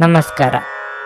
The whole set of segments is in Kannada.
ನಮಸ್ಕಾರ.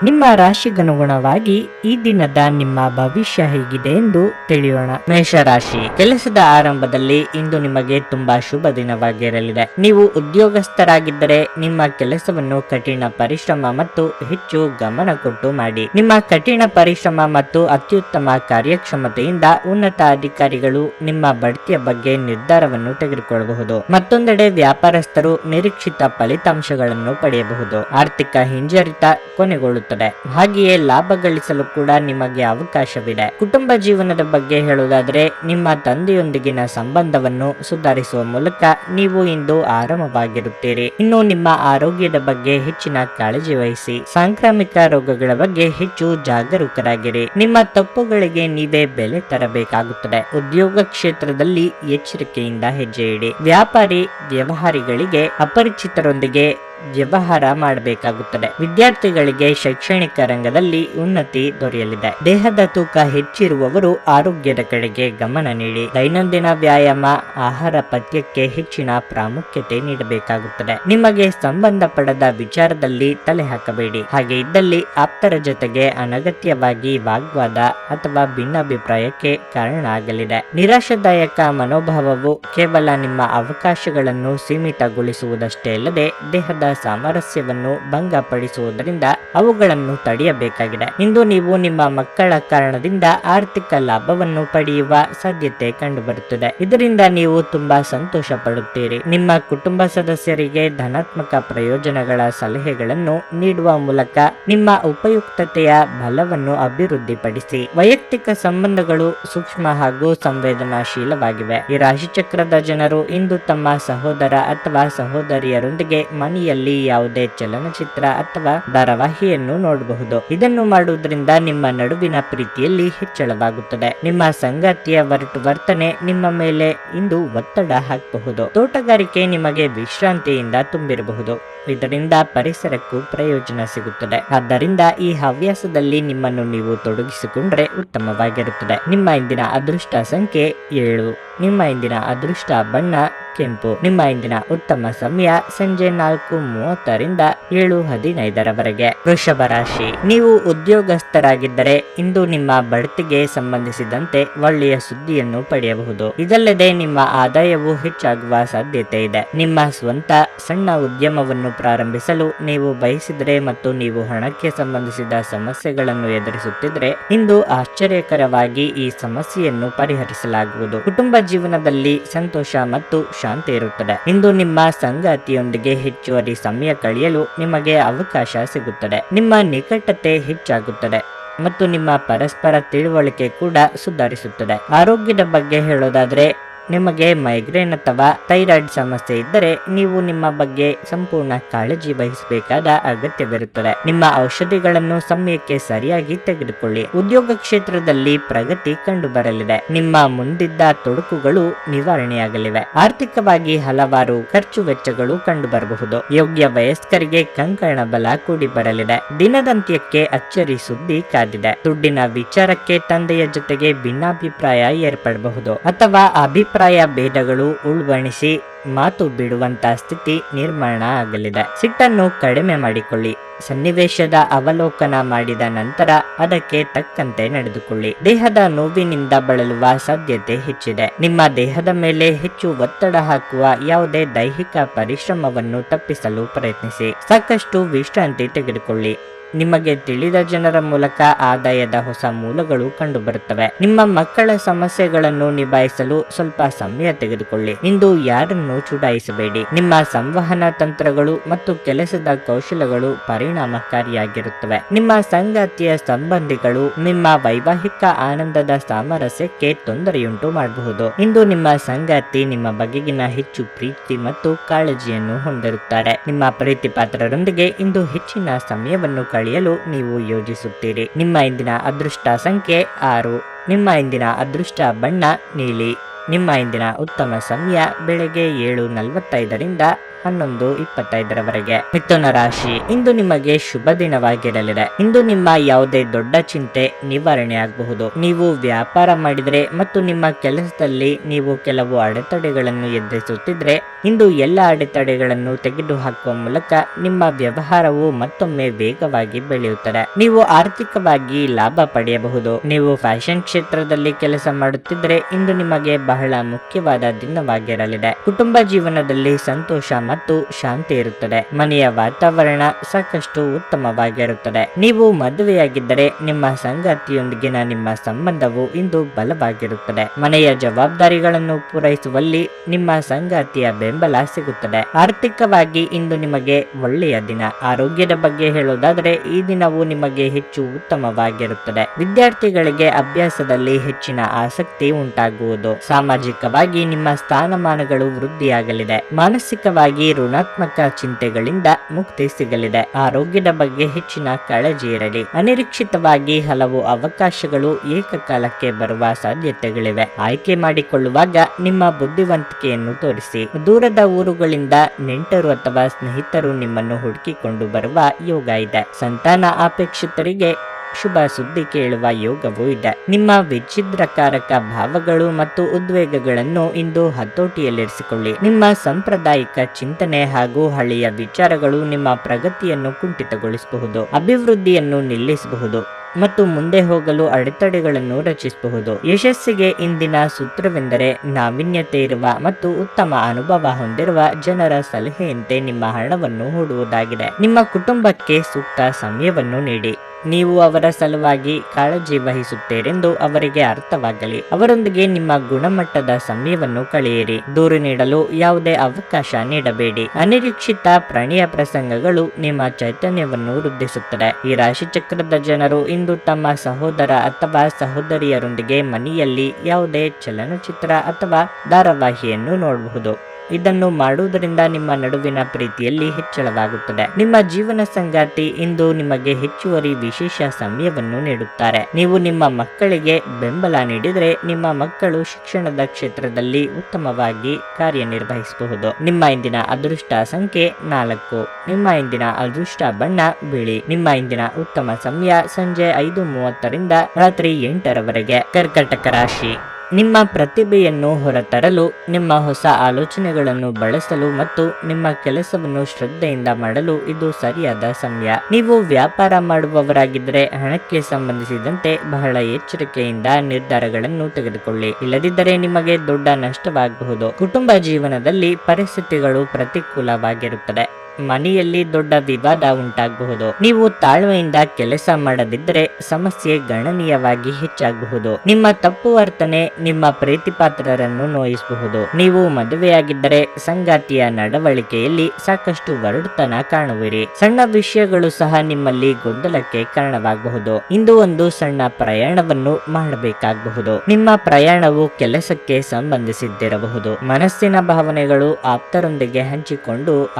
ನಿಮ್ಮ ರಾಶಿಗನುಗುಣವಾಗಿ ಈ ದಿನದ ನಿಮ್ಮ ಭವಿಷ್ಯ ಹೇಗಿದೆ ಎಂದು ತಿಳಿಯೋಣ. ಮೇಷರಾಶಿ. ಕೆಲಸದ ಆರಂಭದಲ್ಲಿ ಇಂದು ನಿಮಗೆ ತುಂಬಾ ಶುಭ ದಿನವಾಗಿರಲಿದೆ. ನೀವು ಉದ್ಯೋಗಸ್ಥರಾಗಿದ್ದರೆ ನಿಮ್ಮ ಕೆಲಸವನ್ನು ಕಠಿಣ ಪರಿಶ್ರಮ ಮತ್ತು ಹೆಚ್ಚು ಗಮನ ಕೊಟ್ಟು ಮಾಡಿ. ನಿಮ್ಮ ಕಠಿಣ ಪರಿಶ್ರಮ ಮತ್ತು ಅತ್ಯುತ್ತಮ ಕಾರ್ಯಕ್ಷಮತೆಯಿಂದ ಉನ್ನತ ಅಧಿಕಾರಿಗಳು ನಿಮ್ಮ ಬಡ್ತಿಯ ಬಗ್ಗೆ ನಿರ್ಧಾರವನ್ನು ತೆಗೆದುಕೊಳ್ಳಬಹುದು. ಮತ್ತೊಂದೆಡೆ ವ್ಯಾಪಾರಸ್ಥರು ನಿರೀಕ್ಷಿತ ಫಲಿತಾಂಶಗಳನ್ನು ಪಡೆಯಬಹುದು. ಆರ್ಥಿಕ ಹಿಂಜರಿತ ಕೊನೆಗೊಳ್ಳುತ್ತದೆ. ಹಾಗೆಯೇ ಲಾಭ ಗಳಿಸಲು ಕೂಡ ನಿಮಗೆ ಅವಕಾಶವಿದೆ. ಕುಟುಂಬ ಜೀವನದ ಬಗ್ಗೆ ಹೇಳುವುದಾದ್ರೆ, ನಿಮ್ಮ ತಂದೆಯೊಂದಿಗಿನ ಸಂಬಂಧವನ್ನು ಸುಧಾರಿಸುವ ಮೂಲಕ ನೀವು ಇಂದು ಆರಾಮವಾಗಿರುತ್ತೀರಿ. ಇನ್ನು ನಿಮ್ಮ ಆರೋಗ್ಯದ ಬಗ್ಗೆ ಹೆಚ್ಚಿನ ಕಾಳಜಿ ವಹಿಸಿ. ಸಾಂಕ್ರಾಮಿಕ ರೋಗಗಳ ಬಗ್ಗೆ ಹೆಚ್ಚು ಜಾಗರೂಕರಾಗಿರಿ. ನಿಮ್ಮ ತಪ್ಪುಗಳಿಗೆ ನೀವೇ ಬೆಲೆ ತರಬೇಕಾಗುತ್ತದೆ. ಉದ್ಯೋಗ ಕ್ಷೇತ್ರದಲ್ಲಿ ಎಚ್ಚರಿಕೆಯಿಂದ ಹೆಜ್ಜೆ ಇಡಿ. ವ್ಯಾಪಾರಿ, ವ್ಯವಹಾರಿಗಳಿಗೆ ಅಪರಿಚಿತರೊಂದಿಗೆ ವ್ಯವಹಾರ ಮಾಡಬೇಕಾಗುತ್ತದೆ. ವಿದ್ಯಾರ್ಥಿಗಳಿಗೆ ಶೈಕ್ಷಣಿಕ ರಂಗದಲ್ಲಿ ಉನ್ನತಿ ದೊರೆಯಲಿದೆ. ದೇಹದ ತೂಕ ಹೆಚ್ಚಿರುವವರು ಆರೋಗ್ಯದ ಕಡೆಗೆ ಗಮನ ನೀಡಿ. ದೈನಂದಿನ ವ್ಯಾಯಾಮ, ಆಹಾರ ಪಥ್ಯಕ್ಕೆ ಹೆಚ್ಚಿನ ಪ್ರಾಮುಖ್ಯತೆ ನೀಡಬೇಕಾಗುತ್ತದೆ. ನಿಮಗೆ ಸಂಬಂಧಪಡದ ವಿಚಾರದಲ್ಲಿ ತಲೆ ಹಾಕಬೇಡಿ. ಹಾಗೆ ಇದ್ದಲ್ಲಿ ಆಪ್ತರ ಜೊತೆಗೆ ಅನಗತ್ಯವಾಗಿ ವಾಗ್ವಾದ ಅಥವಾ ಭಿನ್ನಾಭಿಪ್ರಾಯಕ್ಕೆ ಕಾರಣ ಆಗಲಿದೆ. ನಿರಾಶಾದಾಯಕ ಮನೋಭಾವವು ಕೇವಲ ನಿಮ್ಮ ಅವಕಾಶಗಳನ್ನು ಸೀಮಿತಗೊಳಿಸುವುದಷ್ಟೇ ಅಲ್ಲದೆ ದೇಹದ ಸಾಮರಸ್ಯವನ್ನು ಭಂಗಪಡಿಸುವುದರಿಂದ ಅವುಗಳನ್ನು ತಡೆಯಬೇಕಾಗಿದೆ. ಇಂದು ನೀವು ನಿಮ್ಮ ಮಕ್ಕಳ ಕಾರಣದಿಂದ ಆರ್ಥಿಕ ಲಾಭವನ್ನು ಪಡೆಯುವ ಸಾಧ್ಯತೆ ಕಂಡುಬರುತ್ತದೆ. ಇದರಿಂದ ನೀವು ತುಂಬಾ ಸಂತೋಷ ಪಡುತ್ತೀರಿ ನಿಮ್ಮ ಕುಟುಂಬ ಸದಸ್ಯರಿಗೆ ಧನಾತ್ಮಕ ಪ್ರಯೋಜನಗಳ ಸಲಹೆಗಳನ್ನು ನೀಡುವ ಮೂಲಕ ನಿಮ್ಮ ಉಪಯುಕ್ತತೆಯ ಬಲವನ್ನು ಅಭಿವೃದ್ಧಿಪಡಿಸಿ. ವೈಯಕ್ತಿಕ ಸಂಬಂಧಗಳು ಸೂಕ್ಷ್ಮ ಹಾಗೂ ಸಂವೇದನಾಶೀಲವಾಗಿವೆ. ಈ ರಾಶಿಚಕ್ರದ ಜನರು ಇಂದು ತಮ್ಮ ಸಹೋದರ ಅಥವಾ ಸಹೋದರಿಯರೊಂದಿಗೆ ಮನೆಯಲ್ಲಿ ಯಾವುದೇ ಚಲನಚಿತ್ರ ಅಥವಾ ಧಾರಾವಾಹಿಯನ್ನು ನೋಡಬಹುದು. ಇದನ್ನು ಮಾಡುವುದರಿಂದ ನಿಮ್ಮ ನಡುವಿನ ಪ್ರೀತಿಯಲ್ಲಿ ಹೆಚ್ಚಳವಾಗುತ್ತದೆ. ನಿಮ್ಮ ಸಂಗಾತಿಯ ಒರಟು ವರ್ತನೆ ನಿಮ್ಮ ಮೇಲೆ ಇಂದು ಒತ್ತಡ ಹಾಕಬಹುದು. ತೋಟಗಾರಿಕೆ ನಿಮಗೆ ವಿಶ್ರಾಂತಿಯಿಂದ ತುಂಬಿರಬಹುದು. ಇದರಿಂದ ಪರಿಸರಕ್ಕೂ ಪ್ರಯೋಜನ ಸಿಗುತ್ತದೆ. ಆದ್ದರಿಂದ ಈ ಹವ್ಯಾಸದಲ್ಲಿ ನಿಮ್ಮನ್ನು ನೀವು ತೊಡಗಿಸಿಕೊಂಡ್ರೆ ಉತ್ತಮವಾಗಿರುತ್ತದೆ. ನಿಮ್ಮ ಇಂದಿನ ಅದೃಷ್ಟ ಸಂಖ್ಯೆ ಏಳು. ನಿಮ್ಮ ಇಂದಿನ ಅದೃಷ್ಟ ಬಣ್ಣ ಕೆಂಪು. ನಿಮ್ಮ ಇಂದಿನ ಉತ್ತಮ ಸಮಯ ಸಂಜೆ ನಾಲ್ಕು ಮೂವತ್ತರಿಂದ ಏಳು ಹದಿನೈದರವರೆಗೆ. ವೃಷಭ ರಾಶಿ. ನೀವು ಉದ್ಯೋಗಸ್ಥರಾಗಿದ್ದರೆ ಇಂದು ನಿಮ್ಮ ಬಡ್ತಿಗೆ ಸಂಬಂಧಿಸಿದಂತೆ ಒಳ್ಳೆಯ ಸುದ್ದಿಯನ್ನು ಪಡೆಯಬಹುದು. ಇದಲ್ಲದೆ ನಿಮ್ಮ ಆದಾಯವು ಹೆಚ್ಚಾಗುವ ಸಾಧ್ಯತೆ ಇದೆ. ನಿಮ್ಮ ಸ್ವಂತ ಸಣ್ಣ ಉದ್ಯಮವನ್ನು ಪ್ರಾರಂಭಿಸಲು ನೀವು ಬಯಸಿದರೆ ಮತ್ತು ನೀವು ಹಣಕ್ಕೆ ಸಂಬಂಧಿಸಿದ ಸಮಸ್ಯೆಗಳನ್ನು ಎದುರಿಸುತ್ತಿದ್ರೆ ಇಂದು ಆಶ್ಚರ್ಯಕರವಾಗಿ ಈ ಸಮಸ್ಯೆಯನ್ನು ಪರಿಹರಿಸಲಾಗುವುದು. ಕುಟುಂಬ ಜೀವನದಲ್ಲಿ ಸಂತೋಷ ಮತ್ತು ಶಾಂತಿ ಇರುತ್ತದೆ. ಇಂದು ನಿಮ್ಮ ಸಂಗಾತಿಯೊಂದಿಗೆ ಹೆಚ್ಚುವರಿ ಸಮಯ ಕಳೆಯಲು ನಿಮಗೆ ಅವಕಾಶ ಸಿಗುತ್ತದೆ. ನಿಮ್ಮ ನಿಕಟತೆ ಹೆಚ್ಚಾಗುತ್ತದೆ ಮತ್ತು ನಿಮ್ಮ ಪರಸ್ಪರ ತಿಳುವಳಿಕೆ ಕೂಡ ಸುಧಾರಿಸುತ್ತದೆ. ಆರೋಗ್ಯದ ಬಗ್ಗೆ ಹೇಳೋದಾದ್ರೆ ನಿಮಗೆ ಮೈಗ್ರೇನ್ ಅಥವಾ ಥೈರಾಯ್ಡ್ ಸಮಸ್ಯೆ ಇದ್ದರೆ ನೀವು ನಿಮ್ಮ ಬಗ್ಗೆ ಸಂಪೂರ್ಣ ಕಾಳಜಿ ವಹಿಸಬೇಕಾದ ಅಗತ್ಯವಿರುತ್ತದೆ. ನಿಮ್ಮ ಔಷಧಿಗಳನ್ನು ಸಮಯಕ್ಕೆ ಸರಿಯಾಗಿ ತೆಗೆದುಕೊಳ್ಳಿ. ಉದ್ಯೋಗ ಕ್ಷೇತ್ರದಲ್ಲಿ ಪ್ರಗತಿ ಕಂಡು ಬರಲಿದೆ ನಿಮ್ಮ ಮುಂದಿದ್ದ ತೊಡಕುಗಳು ನಿವಾರಣೆಯಾಗಲಿವೆ. ಆರ್ಥಿಕವಾಗಿ ಹಲವಾರು ಖರ್ಚು ವೆಚ್ಚಗಳು ಕಂಡು ಬರಬಹುದು ಯೋಗ್ಯ ವಯಸ್ಕರಿಗೆ ಕಂಕಣ ಬಲ ಕೂಡಿ ಬರಲಿದೆ. ದಿನದಂತ್ಯಕ್ಕೆ ಅಚ್ಚರಿ ಸುದ್ದಿ ಕಾದಿದೆ. ದುಡ್ಡಿನ ವಿಚಾರಕ್ಕೆ ತಂದೆಯ ಜೊತೆಗೆ ಭಿನ್ನಾಭಿಪ್ರಾಯ ಏರ್ಪಡಬಹುದು ಅಥವಾ ಅಭಿಪ್ರಾಯ ಭೇದಗಳು ಉಳ್ಬಣಿಸಿ ಮಾತು ಬಿಡುವಂತ ಸ್ಥಿತಿ ನಿರ್ಮಾಣ ಆಗಲಿದೆ. ಸಿಟ್ಟನ್ನು ಕಡಿಮೆ ಮಾಡಿಕೊಳ್ಳಿ. ಸನ್ನಿವೇಶದ ಅವಲೋಕನ ಮಾಡಿದ ನಂತರ ಅದಕ್ಕೆ ತಕ್ಕಂತೆ ನಡೆದುಕೊಳ್ಳಿ. ದೇಹದ ನೋವಿನಿಂದ ಬಳಲುವ ಸಾಧ್ಯತೆ ಹೆಚ್ಚಿದೆ. ನಿಮ್ಮ ದೇಹದ ಮೇಲೆ ಹೆಚ್ಚು ಒತ್ತಡ ಹಾಕುವ ಯಾವುದೇ ದೈಹಿಕ ಪರಿಶ್ರಮವನ್ನು ತಪ್ಪಿಸಲು ಪ್ರಯತ್ನಿಸಿ. ಸಾಕಷ್ಟು ವಿಶ್ರಾಂತಿ ತೆಗೆದುಕೊಳ್ಳಿ. ನಿಮಗೆ ತಿಳಿದ ಜನರ ಮೂಲಕ ಆದಾಯದ ಹೊಸ ಮೂಲಗಳು ಕಂಡುಬರುತ್ತವೆ. ನಿಮ್ಮ ಮಕ್ಕಳ ಸಮಸ್ಯೆಗಳನ್ನು ನಿಭಾಯಿಸಲು ಸ್ವಲ್ಪ ಸಮಯ ತೆಗೆದುಕೊಳ್ಳಿ. ಇಂದು ಯಾರನ್ನು ಚುಡಾಯಿಸಬೇಡಿ. ನಿಮ್ಮ ಸಂವಹನ ತಂತ್ರಗಳು ಮತ್ತು ಕೆಲಸದ ಕೌಶಲಗಳು ಪರಿಣಾಮಕಾರಿಯಾಗಿರುತ್ತವೆ. ನಿಮ್ಮ ಸಂಗಾತಿಯ ಸಂಬಂಧಿಗಳು ನಿಮ್ಮ ವೈವಾಹಿಕ ಆನಂದದ ಸಾಮರಸ್ಯಕ್ಕೆ ತೊಂದರೆಯುಂಟು ಮಾಡಬಹುದು. ಇಂದು ನಿಮ್ಮ ಸಂಗಾತಿ ನಿಮ್ಮ ಬಗೆಗಿನ ಹೆಚ್ಚು ಪ್ರೀತಿ ಮತ್ತು ಕಾಳಜಿಯನ್ನು ಹೊಂದಿರುತ್ತಾರೆ. ನಿಮ್ಮ ಪ್ರೀತಿ ಪಾತ್ರರೊಂದಿಗೆ ಇಂದು ಹೆಚ್ಚಿನ ಸಮಯವನ್ನು ಕಳೆಯಲು ನೀವು ಯೋಜಿಸುತ್ತೀರಿ. ನಿಮ್ಮ ಇಂದಿನ ಅದೃಷ್ಟ ಸಂಖ್ಯೆ ಆರು. ನಿಮ್ಮ ಇಂದಿನ ಅದೃಷ್ಟ ಬಣ್ಣ ನೀಲಿ. ನಿಮ್ಮ ಇಂದಿನ ಉತ್ತಮ ಸಮಯ ಬೆಳಗ್ಗೆ ಏಳು ನಲವತ್ತೈದರಿಂದ ಹನ್ನೊಂದು ಇಪ್ಪತ್ತೈದರವರೆಗೆ. ಮಿಥುನ ರಾಶಿ, ಇಂದು ನಿಮಗೆ ಶುಭ ದಿನವಾಗಿರಲಿದೆ. ಇಂದು ನಿಮ್ಮ ಯಾವುದೇ ದೊಡ್ಡ ಚಿಂತೆ ನಿವಾರಣೆ ಆಗಬಹುದು. ನೀವು ವ್ಯಾಪಾರ ಮಾಡಿದರೆ ಮತ್ತು ನಿಮ್ಮ ಕೆಲಸದಲ್ಲಿ ನೀವು ಕೆಲವು ಅಡೆತಡೆಗಳನ್ನು ಎದುರಿಸುತ್ತಿದ್ರೆ, ಇಂದು ಎಲ್ಲ ಅಡೆತಡೆಗಳನ್ನು ತೆಗೆದುಹಾಕುವ ಮೂಲಕ ನಿಮ್ಮ ವ್ಯವಹಾರವು ಮತ್ತೊಮ್ಮೆ ವೇಗವಾಗಿ ಬೆಳೆಯುತ್ತದೆ. ನೀವು ಆರ್ಥಿಕವಾಗಿ ಲಾಭ ಪಡೆಯಬಹುದು. ನೀವು ಫ್ಯಾಷನ್ ಕ್ಷೇತ್ರದಲ್ಲಿ ಕೆಲಸ ಮಾಡುತ್ತಿದ್ದರೆ ಇಂದು ನಿಮಗೆ ಬಹಳ ಮುಖ್ಯವಾದ ದಿನವಾಗಿರಲಿದೆ. ಕುಟುಂಬ ಜೀವನದಲ್ಲಿ ಸಂತೋಷ ಮತ್ತು ಶಾಂತಿ ಇರುತ್ತದೆ. ಮನೆಯ ವಾತಾವರಣ ಸಾಕಷ್ಟು ಉತ್ತಮವಾಗಿರುತ್ತದೆ. ನೀವು ಮದುವೆಯಾಗಿದ್ದರೆ ನಿಮ್ಮ ಸಂಗಾತಿಯೊಂದಿಗಿನ ನಿಮ್ಮ ಸಂಬಂಧವು ಇಂದು ಬಲವಾಗಿರುತ್ತದೆ. ಮನೆಯ ಜವಾಬ್ದಾರಿಗಳನ್ನು ಪೂರೈಸುವಲ್ಲಿ ನಿಮ್ಮ ಸಂಗಾತಿಯ ಬೆಂಬಲ ಸಿಗುತ್ತದೆ. ಆರ್ಥಿಕವಾಗಿ ಇಂದು ನಿಮಗೆ ಒಳ್ಳೆಯ ದಿನ. ಆರೋಗ್ಯದ ಬಗ್ಗೆ ಹೇಳೋದಾದರೆ ಈ ದಿನವು ನಿಮಗೆ ಹೆಚ್ಚು ಉತ್ತಮವಾಗಿರುತ್ತದೆ. ವಿದ್ಯಾರ್ಥಿಗಳಿಗೆ ಅಭ್ಯಾಸದಲ್ಲಿ ಹೆಚ್ಚಿನ ಆಸಕ್ತಿ ಉಂಟಾಗುವುದು. ಸಾಮಾಜಿಕವಾಗಿ ನಿಮ್ಮ ಸ್ಥಾನಮಾನಗಳು ವೃದ್ಧಿಯಾಗಲಿದೆ. ಮಾನಸಿಕವಾಗಿ ಋಣಾತ್ಮಕ ಚಿಂತೆಗಳಿಂದ ಮುಕ್ತಿ ಸಿಗಲಿದೆ. ಆರೋಗ್ಯದ ಬಗ್ಗೆ ಹೆಚ್ಚಿನ ಕಾಳಜಿ ಇರಲಿ. ಅನಿರೀಕ್ಷಿತವಾಗಿ ಹಲವು ಅವಕಾಶಗಳು ಏಕಕಾಲಕ್ಕೆ ಬರುವ ಸಾಧ್ಯತೆಗಳಿವೆ. ಆಯ್ಕೆ ಮಾಡಿಕೊಳ್ಳುವಾಗ ನಿಮ್ಮ ಬುದ್ಧಿವಂತಿಕೆಯನ್ನು ತೋರಿಸಿ. ದೂರದ ಊರುಗಳಿಂದ ನೆಂಟರು ಅಥವಾ ಸ್ನೇಹಿತರು ನಿಮ್ಮನ್ನು ಹುಡುಕಿಕೊಂಡು ಬರುವ ಯೋಗ ಇದೆ. ಸಂತಾನ ಅಪೇಕ್ಷಿತರಿಗೆ ಶುಭ ಸುದ್ದಿ ಕೇಳುವ ಯೋಗವೂ ಇದೆ. ನಿಮ್ಮ ವಿಚ್ಛಿದ್ರಕಾರಕ ಭಾವಗಳು ಮತ್ತು ಉದ್ವೇಗಗಳನ್ನು ಇಂದು ಹತೋಟಿಯಲ್ಲಿರಿಸಿಕೊಳ್ಳಿ. ನಿಮ್ಮ ಸಾಂಪ್ರದಾಯಿಕ ಚಿಂತನೆ ಹಾಗೂ ಹಳೆಯ ವಿಚಾರಗಳು ನಿಮ್ಮ ಪ್ರಗತಿಯನ್ನು ಕುಂಠಿತಗೊಳಿಸಬಹುದು, ಅಭಿವೃದ್ಧಿಯನ್ನು ನಿಲ್ಲಿಸಬಹುದು ಮತ್ತು ಮುಂದೆ ಹೋಗಲು ಅಡೆತಡೆಗಳನ್ನು ರಚಿಸಬಹುದು. ಯಶಸ್ಸಿಗೆ ಇಂದಿನ ಸೂತ್ರವೆಂದರೆ ನಾವೀನ್ಯತೆ ಇರುವ ಮತ್ತು ಉತ್ತಮ ಅನುಭವ ಹೊಂದಿರುವ ಜನರ ಸಲಹೆಯಂತೆ ನಿಮ್ಮ ಹಣವನ್ನು ಹೂಡುವುದಾಗಿದೆ. ನಿಮ್ಮ ಕುಟುಂಬಕ್ಕೆ ಸೂಕ್ತ ಸಮಯವನ್ನು ನೀಡಿ. ನೀವು ಅವರ ಸಲುವಾಗಿ ಕಾಳಜಿ ವಹಿಸುತ್ತೇರೆಂದು ಅವರಿಗೆ ಅರ್ಥವಾಗಲಿ. ಅವರೊಂದಿಗೆ ನಿಮ್ಮ ಗುಣಮಟ್ಟದ ಸಮಯವನ್ನು ಕಳೆಯಿರಿ. ದೂರು ನೀಡಲು ಯಾವುದೇ ಅವಕಾಶ ನೀಡಬೇಡಿ. ಅನಿರೀಕ್ಷಿತ ಪ್ರಣಯ ಪ್ರಸಂಗಗಳು ನಿಮ್ಮ ಚೈತನ್ಯವನ್ನು ವೃದ್ಧಿಸುತ್ತದೆ. ಈ ರಾಶಿ ಚಕ್ರದ ಜನರು ಇಂದು ತಮ್ಮ ಸಹೋದರ ಅಥವಾ ಸಹೋದರಿಯರೊಂದಿಗೆ ಮನೆಯಲ್ಲಿ ಯಾವುದೇ ಚಲನಚಿತ್ರ ಅಥವಾ ಧಾರಾವಾಹಿಯನ್ನು ನೋಡಬಹುದು. ಇದನ್ನು ಮಾಡುವುದರಿಂದ ನಿಮ್ಮ ನಡುವಿನ ಪ್ರೀತಿಯಲ್ಲಿ ಹೆಚ್ಚಳವಾಗುತ್ತದೆ. ನಿಮ್ಮ ಜೀವನ ಸಂಗಾತಿ ಇಂದು ನಿಮಗೆ ಹೆಚ್ಚುವರಿ ವಿಶೇಷ ಸಮಯವನ್ನು ನೀಡುತ್ತಾರೆ. ನೀವು ನಿಮ್ಮ ಮಕ್ಕಳಿಗೆ ಬೆಂಬಲ ನೀಡಿದರೆ ನಿಮ್ಮ ಮಕ್ಕಳು ಶಿಕ್ಷಣದ ಕ್ಷೇತ್ರದಲ್ಲಿ ಉತ್ತಮವಾಗಿ ಕಾರ್ಯನಿರ್ವಹಿಸಬಹುದು. ನಿಮ್ಮ ಇಂದಿನ ಅದೃಷ್ಟ ಸಂಖ್ಯೆ ನಾಲ್ಕು. ನಿಮ್ಮ ಇಂದಿನ ಅದೃಷ್ಟ ಬಣ್ಣ ಬಿಳಿ. ನಿಮ್ಮ ಇಂದಿನ ಉತ್ತಮ ಸಮಯ ಸಂಜೆ ಐದು ಮೂವತ್ತರಿಂದ ರಾತ್ರಿ ಎಂಟರವರೆಗೆ. ಕರ್ಕಟಕ ರಾಶಿ. ನಿಮ್ಮ ಪ್ರತಿಭೆಯನ್ನು ಹೊರತರಲು, ನಿಮ್ಮ ಹೊಸ ಆಲೋಚನೆಗಳನ್ನು ಬಳಸಲು ಮತ್ತು ನಿಮ್ಮ ಕೆಲಸವನ್ನು ಶ್ರದ್ಧೆಯಿಂದ ಮಾಡಲು ಇದು ಸರಿಯಾದ ಸಮಯ. ನೀವು ವ್ಯಾಪಾರ ಮಾಡುವವರಾಗಿದ್ದರೆ ಹಣಕ್ಕೆ ಸಂಬಂಧಿಸಿದಂತೆ ಬಹಳ ಎಚ್ಚರಿಕೆಯಿಂದ ನಿರ್ಧಾರಗಳನ್ನು ತೆಗೆದುಕೊಳ್ಳಿ. ಇಲ್ಲದಿದ್ದರೆ ನಿಮಗೆ ದೊಡ್ಡ ನಷ್ಟವಾಗಬಹುದು. ಕುಟುಂಬ ಜೀವನದಲ್ಲಿ ಪರಿಸ್ಥಿತಿಗಳು ಪ್ರತಿಕೂಲವಾಗಿರುತ್ತದೆ. ಮನೆಯಲ್ಲಿ ದೊಡ್ಡ ವಿವಾದ ಉಂಟಾಗಬಹುದು. ನೀವು ತಾಳ್ಮೆಯಿಂದ ಕೆಲಸ ಮಾಡದಿದ್ದರೆ ಸಮಸ್ಯೆ ಗಣನೀಯವಾಗಿ ಹೆಚ್ಚಾಗಬಹುದು. ನಿಮ್ಮ ತಪ್ಪು ವರ್ತನೆ, ನಿಮ್ಮ ಪ್ರೀತಿಪಾತ್ರರನ್ನು ನೋಯಿಸಬಹುದು. ನೀವು ಮದುವೆಯಾಗಿದ್ದರೆ ಸಂಗಾತಿಯ ನಡವಳಿಕೆಯಲ್ಲಿ ಸಾಕಷ್ಟು ಒರಡುತನ ಕಾಣುವಿರಿ. ಸಣ್ಣ ವಿಷಯಗಳು ಸಹ ನಿಮ್ಮಲ್ಲಿ ಗೊಂದಲಕ್ಕೆ ಕಾರಣವಾಗಬಹುದು. ಇಂದು ಒಂದು ಸಣ್ಣ ಪ್ರಯಾಣವನ್ನು ಮಾಡಬೇಕಾಗಬಹುದು. ನಿಮ್ಮ ಪ್ರಯಾಣವು ಕೆಲಸಕ್ಕೆ ಸಂಬಂಧಿಸಿದ್ದಿರಬಹುದು. ಮನಸ್ಸಿನ ಭಾವನೆಗಳು ಆಪ್ತರೊಂದಿಗೆ ಹಂಚಿಕೊಂಡು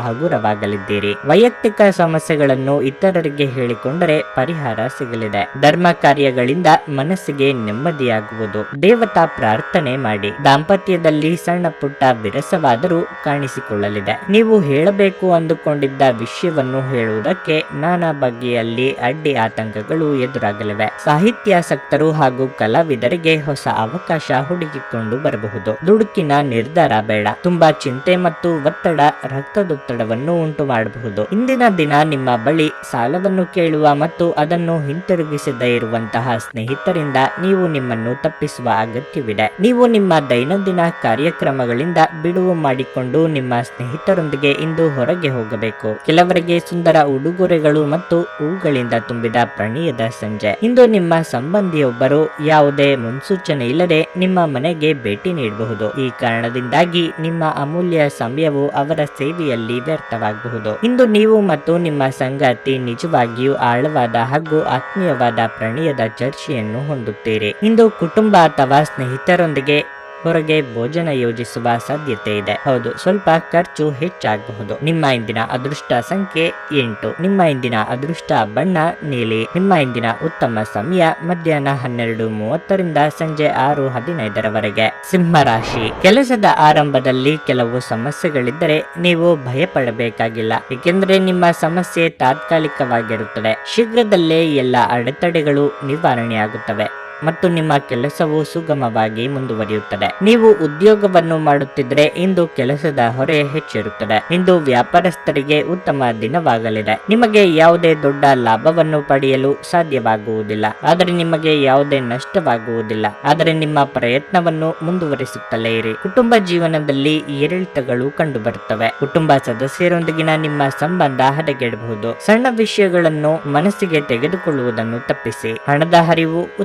ಹಗುರವಾಗಲಿದ್ದೀರಿ ವೈಯಕ್ತಿಕ ಸಮಸ್ಯೆಗಳನ್ನು ಇತರರಿಗೆ ಹೇಳಿಕೊಂಡರೆ ಪರಿಹಾರ ಸಿಗಲಿದೆ. ಧರ್ಮ ಕಾರ್ಯಗಳಿಂದ ಮನಸ್ಸಿಗೆ ನೆಮ್ಮದಿಯಾಗುವುದು. ದೇವತಾ ಪ್ರಾರ್ಥನೆ ಮಾಡಿ. ದಾಂಪತ್ಯದಲ್ಲಿ ಸಣ್ಣ ಪುಟ್ಟ ವಿರಸವಾದರೂ ಕಾಣಿಸಿಕೊಳ್ಳಲಿದೆ. ನೀವು ಹೇಳಬೇಕು ಅಂದುಕೊಂಡಿದ್ದ ವಿಷಯವನ್ನು ಹೇಳುವುದಕ್ಕೆ ನಾನಾ ಬಗೆಯಲ್ಲಿ ಅಡ್ಡಿ ಆತಂಕಗಳು ಎದುರಾಗಲಿವೆ. ಸಾಹಿತ್ಯಾಸಕ್ತರು ಹಾಗೂ ಕಲಾವಿದರಿಗೆ ಹೊಸ ಅವಕಾಶ ಹುಡುಕಿಕೊಂಡು ಬರಬಹುದು. ದುಡುಕಿನ ನಿರ್ಧಾರ ಬೇಡ. ತುಂಬಾ ಚಿಂತೆ ಮತ್ತು ಒತ್ತಡ, ರಕ್ತದೊತ್ತಡವನ್ನು ಉಂಟು ಮಾಡಬಹುದು. ಇಂದಿನ ದಿನ ನಿಮ್ಮ ಬಳಿ ಸಾಲವನ್ನು ಕೇಳುವ ಮತ್ತು ಅದನ್ನು ಹಿಂತಿರುಗಿಸದೇ ಇರುವಂತಹ ಸ್ನೇಹಿತರಿಂದ ನೀವು ನಿಮ್ಮನ್ನು ತಪ್ಪಿಸುವ ಅಗತ್ಯವಿದೆ. ನೀವು ನಿಮ್ಮ ದೈನಂದಿನ ಕಾರ್ಯಕ್ರಮಗಳಿಂದ ಬಿಡುವು ಮಾಡಿಕೊಂಡು ನಿಮ್ಮ ಸ್ನೇಹಿತರೊಂದಿಗೆ ಇಂದು ಹೊರಗೆ ಹೋಗಬೇಕು. ಕೆಲವರಿಗೆ ಸುಂದರ ಉಡುಗೊರೆಗಳು ಮತ್ತು ಹೂಗಳಿಂದ ತುಂಬಿದ ಪ್ರಣಯದ ಸಂಜೆ. ಇಂದು ನಿಮ್ಮ ಸಂಬಂಧಿಯೊಬ್ಬರು ಯಾವುದೇ ಮುನ್ಸೂಚನೆ ಇಲ್ಲದೆ ನಿಮ್ಮ ಮನೆಗೆ ಭೇಟಿ ನೀಡಬಹುದು. ಈ ಕಾರಣದಿಂದಾಗಿ ನಿಮ್ಮ ಅಮೂಲ್ಯ ಸಮಯವು ಅವರ ಸೇವೆಯಲ್ಲಿ ವ್ಯರ್ಥವಾಗಬಹುದು. ಇಂದು ನೀವು ಮತ್ತು ನಿಮ್ಮ ಸಂಗಾತಿ ನಿಜವಾಗಿಯೂ ಆಳವಾದ ಹಾಗೂ ಆತ್ಮೀಯವಾದ ಪ್ರಣಯದ ಚರ್ಚೆಯನ್ನು ಹೊಂದುತ್ತೀರಿ. ಇಂದು ಕುಟುಂಬ ಅಥವಾ ಸ್ನೇಹಿತರೊಂದಿಗೆ ಹೊರಗೆ ಭೋಜನ ಯೋಜಿಸುವ ಸಾಧ್ಯತೆ ಇದೆ. ಹೌದು, ಸ್ವಲ್ಪ ಖರ್ಚು ಹೆಚ್ಚಾಗಬಹುದು. ನಿಮ್ಮ ಇಂದಿನ ಅದೃಷ್ಟ ಸಂಖ್ಯೆ ಎಂಟು. ನಿಮ್ಮ ಇಂದಿನ ಅದೃಷ್ಟ ಬಣ್ಣ ನೀಲಿ. ನಿಮ್ಮ ಇಂದಿನ ಉತ್ತಮ ಸಮಯ ಮಧ್ಯಾಹ್ನ ಹನ್ನೆರಡು ಮೂವತ್ತರಿಂದ ಸಂಜೆ ಆರು ಹದಿನೈದರವರೆಗೆ. ಸಿಂಹ ರಾಶಿ. ಕೆಲಸದ ಆರಂಭದಲ್ಲಿ ಕೆಲವು ಸಮಸ್ಯೆಗಳಿದ್ದರೆ ನೀವು ಭಯಪಡಬೇಕಾಗಿಲ್ಲ. ಏಕೆಂದರೆ ನಿಮ್ಮ ಸಮಸ್ಯೆ ತಾತ್ಕಾಲಿಕವಾಗಿರುತ್ತದೆ. ಶೀಘ್ರದಲ್ಲೇ ಎಲ್ಲ ಅಡೆತಡೆಗಳು ನಿವಾರಣೆಯಾಗುತ್ತವೆ. ಮತ್ತು ನಿಮ್ಮ ಕೆಲಸವು ಸುಗಮವಾಗಿ ಮುಂದುವರಿಯುತ್ತದೆ. ನೀವು ಉದ್ಯೋಗವನ್ನು ಮಾಡುತ್ತಿದ್ರೆ ಇಂದು ಕೆಲಸದ ಹೊರೆ ಹೆಚ್ಚಿರುತ್ತದೆ. ಇಂದು ವ್ಯಾಪಾರಸ್ಥರಿಗೆ ಉತ್ತಮ ದಿನವಾಗಲಿದೆ. ನಿಮಗೆ ಯಾವುದೇ ದೊಡ್ಡ ಲಾಭವನ್ನು ಪಡೆಯಲು ಸಾಧ್ಯವಾಗುವುದಿಲ್ಲ. ಆದರೆ ನಿಮಗೆ ಯಾವುದೇ ನಷ್ಟವಾಗುವುದಿಲ್ಲ. ಆದರೆ ನಿಮ್ಮ ಪ್ರಯತ್ನವನ್ನು ಮುಂದುವರಿಸುತ್ತಲೇ ಇರಿ. ಕುಟುಂಬ ಜೀವನದಲ್ಲಿ ಏರಿಳಿತಗಳು ಕಂಡುಬರುತ್ತವೆ. ಕುಟುಂಬ ಸದಸ್ಯರೊಂದಿಗಿನ ನಿಮ್ಮ ಸಂಬಂಧ ಹದಗೆಡಬಹುದು. ಸಣ್ಣ ವಿಷಯಗಳನ್ನು ಮನಸ್ಸಿಗೆ ತೆಗೆದುಕೊಳ್ಳುವುದನ್ನು ತಪ್ಪಿಸಿ. ಹಣದ ಹರಿವು